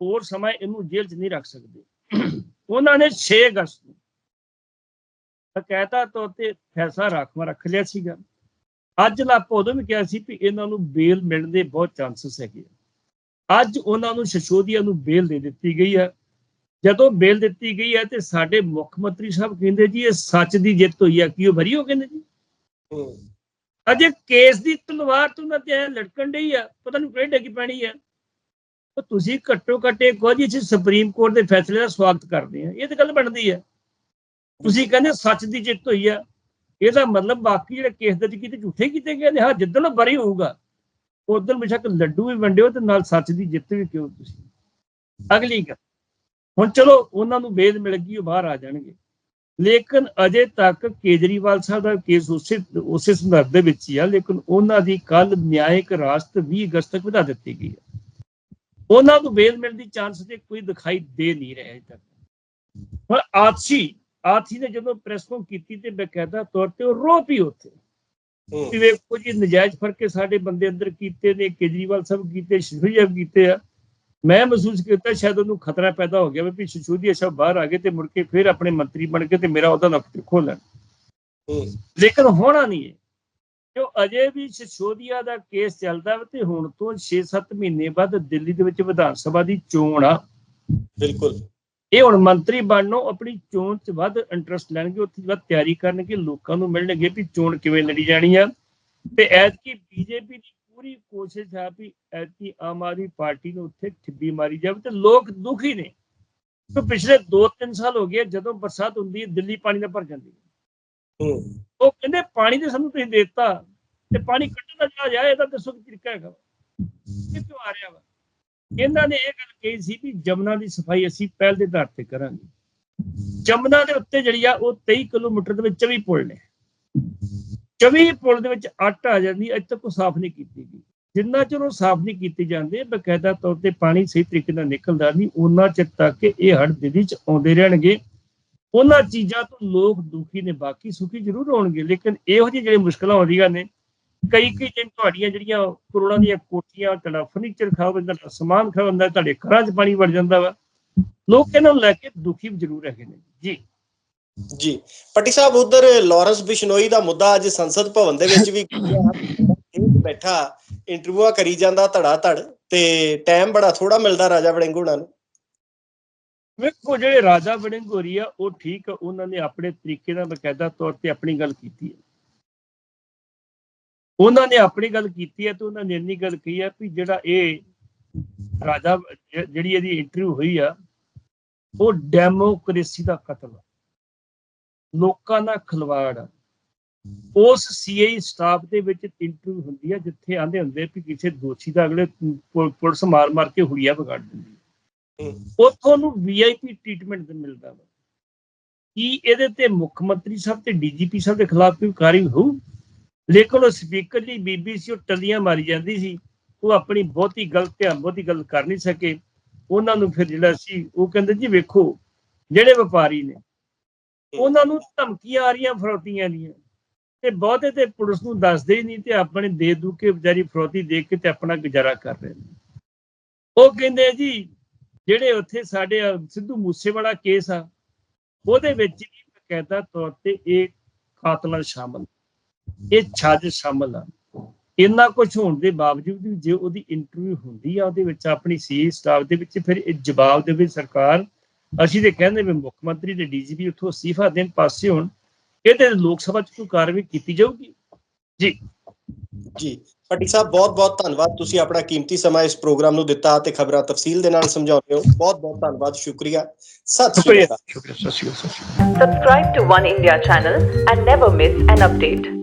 ਹੋਰ ਸਮਾਂ ਇਹਨੂੰ ਜੇਲ੍ਹ 'ਚ ਨਹੀਂ ਰੱਖ ਸਕਦੇ। ਉਹਨਾਂ ਨੇ 6 ਅਗਸਤ ਨੂੰ ਬਕਾਇਦਾ ਤੌਰ ਤੇ ਫੈਸਲਾ ਰਾਖਵਾ ਰੱਖ ਲਿਆ ਸੀਗਾ। ਅੱਜ ਲਾਪਾ ਉਦੋਂ ਵੀ ਕਿਹਾ ਸੀ ਵੀ ਇਹਨਾਂ ਨੂੰ ਬੇਲ ਮਿਲਣ ਦੇ ਬਹੁਤ ਚਾਂਸਸ ਹੈਗੇ ਆ। ਅੱਜ ਉਹਨਾਂ ਨੂੰ ਸ਼ਸ਼ੋਦੀਆ ਨੂੰ ਬੇਲ ਦੇ ਦਿੱਤੀ ਗਈ ਹੈ ਜਦੋਂ ਬੇਲ ਦਿੱਤੀ ਗਈ ਹੈ ਤੇ ਸਾਡੇ ਮੁੱਖ ਮੰਤਰੀ ਸਾਹਿਬ ਕਹਿੰਦੇ ਜੀ, ਇਹ ਸੱਚ ਦੀ ਜਿੱਤ ਹੋਈ ਹੈ ਕੀ ਉਹ ਭਰੀ ਹੋ ਕਹਿੰਦੇ ਜੀ? ਅਜੇ ਕੇਸ ਦੀ ਤਲਵਾਰ ਤੋਂ ਤੇ ਲਟਕਣ ਡਈ ਆ, ਪਤਾ ਨਹੀਂ ਕਿਹੜੇ ਡਿੱਗ ਪੈਣੀ ਆ। ਉਹ ਤੁਸੀਂ ਘੱਟੋ ਘੱਟੇ ਕਹੋ ਜੀ ਅਸੀਂ ਸੁਪਰੀਮ ਕੋਰਟ ਦੇ ਫੈਸਲੇ ਦਾ ਸਵਾਗਤ ਕਰਦੇ ਆ, ਇਹ ਤਾਂ ਗੱਲ ਬਣਦੀ ਆ। ਤੁਸੀਂ ਕਹਿੰਦੇ ਸੱਚ ਦੀ ਜਿੱਤ ਹੋਈ ਆ, ਇਹਦਾ ਮਤਲਬ ਬਾਕੀ ਜਿਹੜੇ ਕੇਸ ਦਰਜ ਕੀਤੇ, ਝੂਠੇ ਕੀਤੇ ਗਏ ਨੇ, ਹਾਂ, ਜਿੱਦਣ ਉਹ ਬਰੀ ਹੋਊਗਾ, ਉਦੋਂ ਬੇਸ਼ੱਕ ਲੱਡੂ ਵੀ ਵੰਡਿਓ ਤੇ ਨਾਲ ਸੱਚ ਦੀ ਜਿੱਤ ਵੀ ਕਿਉਂ ਤੁਸੀਂ? ਅਗਲੀ ਗੱਲ, ਹੁਣ ਚਲੋ ਉਹਨਾਂ ਨੂੰ ਬੇਦ ਮਿਲ ਗਈ, ਉਹ ਬਾਹਰ ਆ ਜਾਣਗੇ। ਲੇਕਿਨ ਅਜੇ ਤੱਕ ਕੇਜਰੀਵਾਲ ਸਾਹਿਬ ਦਾ ਕੇਸ ਉਸੇ ਉਸੇ ਸੰਦਰਭ ਦੇ ਵਿੱਚ ਹੀ ਆ ਲੇਕਿਨ ਉਹਨਾਂ ਦੀ ਕੱਲ ਨਿਆਇਕ ਰਾਸਤ 20 ਅਗਸਤ ਤੱਕ ਵਧਾ ਦਿੱਤੀ ਗਈ ਹੈ। ਉਹਨਾਂ ਨੂੰ ਬੇਲ ਮਿਲਣ ਦੀ ਚਾਂਸ ਤੇ ਕੋਈ ਦਿਖਾਈ ਦੇ ਨਹੀਂ ਰਿਹਾ ਅਜੇ ਤੱਕ। ਪਰ ਆਤਸ਼ੀ ਆਥੀ ਨੇ ਜਦੋਂ ਪ੍ਰੈਸ ਕਾਨਫਰੰਸ ਕੀਤੀ ਤੇ ਬਕਾਇਦਾ ਤੌਰ ਤੇ ਉਹ ਰੋ ਪਈ ਉੱਥੇ। ਵੀ ਵੇਖੋ ਜੀ ਨਜਾਇਜ਼ ਫੜ ਕੇ ਸਾਡੇ ਬੰਦੇ ਅੰਦਰ ਕੀਤੇ ਨੇ ਕੇਜਰੀਵਾਲ ਸਾਹਿਬ ਕੀਤੇ ਸ਼ਿਸ਼ੋਦੀਆ ਕੀਤੇ ਆ। ਮੈਂ ਮਹਿਸੂਸ ਕੀਤਾ ਸ਼ਾਇਦ ਉਹਨੂੰ ਖਤਰਾ ਪੈਦਾ ਹੋ ਗਿਆ ਵੀ ਸ਼ਿਸ਼ੋਦੀਆ ਸਾਹਿਬ ਬਾਹਰ ਆ ਗਏ ਤੇ ਮੁੜ ਕੇ ਫਿਰ ਆਪਣੇ ਮੰਤਰੀ ਬਣ ਕੇ ਤੇ ਮੇਰਾ ਉਹਦਾ ਨਫਤ ਖੋਲਣ ਲੇਕਿਨ ਹੋਣਾ ਨਹੀਂ ਹੈ। ਕਿਉਂ? ਅਜੇ ਵੀ ਸਿਸੋਦੀਆ ਦਾ ਕੇਸ ਚੱਲਦਾ ਵਾ ਤੇ ਹੁਣ ਤੋਂ 6-7 ਮਹੀਨੇ ਬਾਅਦ ਦਿੱਲੀ ਦੇ ਵਿੱਚ ਵਿਧਾਨ ਸਭਾ ਦੀ ਚੋਣ ਆ। ਬਿਲਕੁਲ। ਇਹ ਹੁਣ ਮੰਤਰੀ ਬਣਨੋਂ ਆਪਣੀ ਚੋਣ 'ਚ ਵੱਧ ਇੰਟਰਸਟ ਲੈਣਗੇ ਉੱਥੇ ਵੱਧ ਤਿਆਰੀ ਕਰਨਗੇ ਲੋਕਾਂ ਨੂੰ ਮਿਲਣਗੇ ਵੀ ਚੋਣ ਕਿਵੇਂ ਲੜੀ ਜਾਣੀ ਆ। ਤੇ ਐਤਕੀ ਬੀਜੇਪੀ ਦੀ ਪੂਰੀ ਕੋਸ਼ਿਸ਼ ਆ ਵੀ ਐਤਕੀ ਆਮ ਆਦਮੀ ਪਾਰਟੀ ਨੂੰ ਉੱਥੇ ਠਿੱਬੀ ਮਾਰੀ ਜਾਵੇ ਤੇ ਲੋਕ ਦੁਖੀ ਨੇ। ਕਿ ਪਿਛਲੇ 2-3 ਸਾਲ ਹੋ ਗਏ ਜਦੋਂ ਬਰਸਾਤ ਹੁੰਦੀ ਹੈ ਦਿੱਲੀ ਪਾਣੀ ਨਾਲ ਭਰ ਜਾਂਦੀ ਹੈ। ਹੂੰ। ਉਹ ਕਹਿੰਦੇ ਪਾਣੀ ਤੇ ਸਾਨੂੰ ਤੁਸੀਂ ਦਿੱਤਾ ਤੇ ਪਾਣੀ ਕੱਢਣ ਦਾ ਜਿਹੜਾ ਜਾਏ ਇਹਦਾ ਦੱਸੋ ਕੀ ਤਰੀਕਾ ਹੈਗਾ ਇਹ ਕਿਉਂ ਆ ਰਿਹਾ ਵਾ? ਇਹਨਾਂ ਨੇ ਇਹ ਗੱਲ ਕਹੀ ਸੀ ਵੀ ਜਮਨਾ ਦੀ ਸਫ਼ਾਈ ਅਸੀਂ ਪਹਿਲ ਦੇ ਆਧਾਰ ਤੇ ਕਰਾਂਗੇ। ਜਮਨਾ ਦੇ ਉੱਤੇ ਜਿਹੜੀ ਆ ਉਹ 23 ਕਿਲੋਮੀਟਰ ਦੇ ਵਿੱਚ 24 ਪੁਲ ਨੇ। 24 ਪੁਲ ਦੇ ਵਿੱਚ ਅੱਟ ਆ ਜਾਂਦੀ, ਅੱਜ ਤੱਕ ਉਹ ਸਾਫ਼ ਨਹੀਂ ਕੀਤੀ ਗਈ। ਜਿੰਨਾ ਚਿਰ ਉਹ ਸਾਫ਼ ਨਹੀਂ ਕੀਤੀ ਜਾਂਦੇ, ਬਕਾਇਦਾ ਤੌਰ ਤੇ ਪਾਣੀ ਸਹੀ ਤਰੀਕੇ ਨਾਲ ਨਿਕਲਦਾ ਨਹੀਂ ਉਹਨਾਂ ਚਿਰ ਤੱਕ ਇਹ ਹੜ ਦਿੱਲੀ ਚ ਆਉਂਦੇ ਰਹਿਣਗੇ। ਉਹਨਾਂ ਚੀਜ਼ਾਂ ਤੋਂ ਲੋਕ ਦੁਖੀ ਨੇ, ਬਾਕੀ ਸੁਖੀ ਜ਼ਰੂਰ ਹੋਣਗੇ, ਲੇਕਿਨ ਇਹੋ ਜਿਹੀ ਜਿਹੜੇ ਮੁਸ਼ਕਲਾਂ ਆਉਂਦੀਆਂ ਨੇ, ਕਈ ਕਈ ਜਿਨ ਤੁਹਾਡੀਆਂ ਜਿਹੜੀਆਂ ਕਰੋੜਾਂ ਦੀਆਂ ਕੋਠੀਆਂ, ਤੁਹਾਡਾ ਫਰਨੀਚਰ ਖਰਾਬ ਹੋ ਤੁਹਾਡਾ ਸਮਾਨ ਖਰਾਬ ਹੁੰਦਾ, ਤੁਹਾਡੇ ਘਰਾਂ 'ਚ ਪਾਣੀ ਵੜ ਜਾਂਦਾ ਵਾ, ਲੋਕ ਇਹਨਾਂ ਨੂੰ ਲੈ ਕੇ ਦੁਖੀ ਜ਼ਰੂਰ ਹੈਗੇ ਨੇ। ਜੀ। ਜੀ। ਪੱਟੀ ਸਾਹਿਬ, ਉਧਰ ਲਾਰੈਂਸ ਬਿਸ਼ਨੋਈ ਦਾ ਮੁੱਦਾ ਅੱਜ ਸੰਸਦ ਭਵਨ ਦੇ ਵਿੱਚ ਵੀ ਬੈਠਾ, ਇੰਟਰਵਿਊਆ ਕਰੀ ਜਾਂਦਾ ਧੜਾ ਧੜ ਤੇ ਟਾਈਮ ਬੜਾ ਥੋੜਾ ਮਿਲਦਾ ਰਾਜਾ ਵੜਿੰਗ ਹੁਣਾਂ ਨੂੰ। ਵੇਖੋ, ਜਿਹੜੇ ਰਾਜਾ ਵੜਿੰਗ ਹੋ ਰਹੀ ਆ, ਉਹ ਠੀਕ ਆ, ਉਹਨਾਂ ਨੇ ਆਪਣੇ ਤਰੀਕੇ ਨਾਲ ਬਕਾਇਦਾ ਤੌਰ ਤੇ ਆਪਣੀ ਗੱਲ ਕੀਤੀ ਹੈ ਉਹਨਾਂ ਨੇ ਆਪਣੀ ਗੱਲ ਕੀਤੀ ਹੈ ਤੇ ਉਹਨਾਂ ਨੇ ਇੰਨੀ ਗੱਲ ਕਹੀ ਹੈ ਵੀ ਜਿਹੜਾ ਇਹ ਰਾਜਾ, ਜਿਹੜੀ ਇਹਦੀ ਇੰਟਰਵਿਊ ਹੋਈ ਆ, ਉਹ ਡੈਮੋਕ੍ਰੇਸੀ ਦਾ ਕਤਲ ਆ। ਲੋਕਾਂ ਦਾ ਖਿਲਵਾੜ। ਉਸ ਸੀਆਈ ਸਟਾਫ ਦੇ ਵਿੱਚ ਇੰਟਰਵਿਊ ਹੁੰਦੀ ਹੈ ਜਿੱਥੇ ਆਂਦੇ ਹੁੰਦੇ ਵੀ ਕਿਸੇ ਦੋਸ਼ੀ ਦਾ ਅਗਲੇ ਪੁਲਿਸ ਮਾਰ ਮਾਰ ਕੇ ਹੁਲੀਆ ਵਿਗਾੜ ਦਿੰਦੀ। ਹੈ। ਨੂੰ ਵੀਆਈਪੀ ਟ੍ਰੀਟਮੈਂਟ ਮਿਲਦਾ ਵਾ। ਕੀ ਇਹਦੇ ਤੇ ਮੁੱਖ ਮੰਤਰੀ ਸਾਹਿਬ ਤੇ ਡੀਜੀਪੀ ਸਾਹਿਬ ਦੇ ਖਿਲਾਫ ਕੋਈ ਕਾਰਵਾਈ ਹੋਊ? ਲੇਕਿਨ ਉਹ ਸਪੀਕਰ ਦੀ ਬੀਬੀਸੀ ਉਹ ਟੱਲੀਆਂ ਮਾਰੀ ਜਾਂਦੀ ਸੀ। ਉਹ ਆਪਣੀ ਬਹੁਤੀ ਗਲਤ ਧਿਆਨ, ਬਹੁਤੀ ਗੱਲ ਕਰ ਨਹੀਂ ਸਕੇ। ਉਹਨਾਂ ਨੂੰ ਫਿਰ ਜਿਹੜਾ ਸੀ, ਉਹ ਕਹਿੰਦੇ ਜੀ ਵੇਖੋ, ਜਿਹੜੇ ਵਪਾਰੀ ਨੇ ਉਹਨਾਂ ਨੂੰ ਧਮਕੀਆਂ ਆ ਰਹੀਆਂ ਫਰੋਤੀਆਂ ਦੀਆਂ। ਤੇ ਬਹੁਤੇ ਤੇ ਪੁਲਿਸ ਨੂੰ ਦੱਸਦੇ ਹੀ ਨਹੀਂ ਤੇ ਆਪਣੇ ਦੇ ਦੂ ਕੇ ਵਿਚਾਰੀ ਫਰੋਤੀ ਦੇਖ ਕੇ ਤੇ ਆਪਣਾ ਗੁਜ਼ਾਰਾ ਕਰ ਰਹੇ ਨੇ। ਉਹ ਕਹਿੰਦੇ ਜੀ, ਜਿਹੜੇ ਉੱਥੇ ਸਾਡੇ ਸਿੱਧੂ ਮੂਸੇਵਾਲਾ ਕੇਸ ਆ, ਉਹਦੇ ਵਿੱਚ ਵੀ ਬਕਾਇਦਾ ਤੌਰ ਤੇ ਇਹ ਕਾਤਲਾਂ ਸ਼ਾਮਲ ਇਹ ਛੱਜ ਸ਼ਾਮਲ ਆ। ਇੰਨਾ ਕੁਝ ਹੋਣ ਦੇ ਬਾਵਜੂਦ ਵੀ ਜੇ ਉਹਦੀ ਇੰਟਰਵਿਊ ਹੁੰਦੀ ਆ, ਉਹਦੇ ਵਿੱਚ ਆਪਣੀ ਸੀ ਸਟਾਫ ਦੇ ਵਿੱਚ, ਫਿਰ ਇਹ ਜਵਾਬ ਦੇਵੇ ਸਰਕਾਰ ਅਸੀਂ ਤੇ ਕਹਿੰਦੇ ਵੀ ਮੁੱਖ ਮੰਤਰੀ ਤੇ ਡੀਜੀਪੀ ਉੱਥੋਂ ਅਸਤੀਫਾ ਦੇਣ ਪਾਸੇ ਹੋਣ ਇਹਦੇ ਲੋਕ ਸਭਾ ਚ ਕੋਈ ਕਾਰਵਾਈ ਕੀਤੀ ਜਾਊਗੀ? ਜੀ। ਪੱਟੀ ਸਾਹਿਬ ਬਹੁਤ ਬਹੁਤ ਧੰਨਵਾਦ। ਤੁਸੀਂ ਆਪਣਾ ਕੀਮਤੀ ਸਮਾਂ ਇਸ ਪ੍ਰੋਗਰਾਮ ਨੂੰ ਦਿੱਤਾ ਤੇ ਖਬਰਾਂ ਤਫਸੀਲ ਦੇ ਨਾਲ ਸਮਝਾਉਂਦੇ ਹੋ। ਬਹੁਤ ਬਹੁਤ ਧੰਨਵਾਦ ਸ਼ੁਕਰੀਆ। ਸਤਿ ਸ਼੍ਰੀ ਅਕਾਲ। ਸ਼ੁਕਰੀਆ ਸਤਿ ਸ਼੍ਰੀ ਅਕਾਲ Subscribe to One India channel and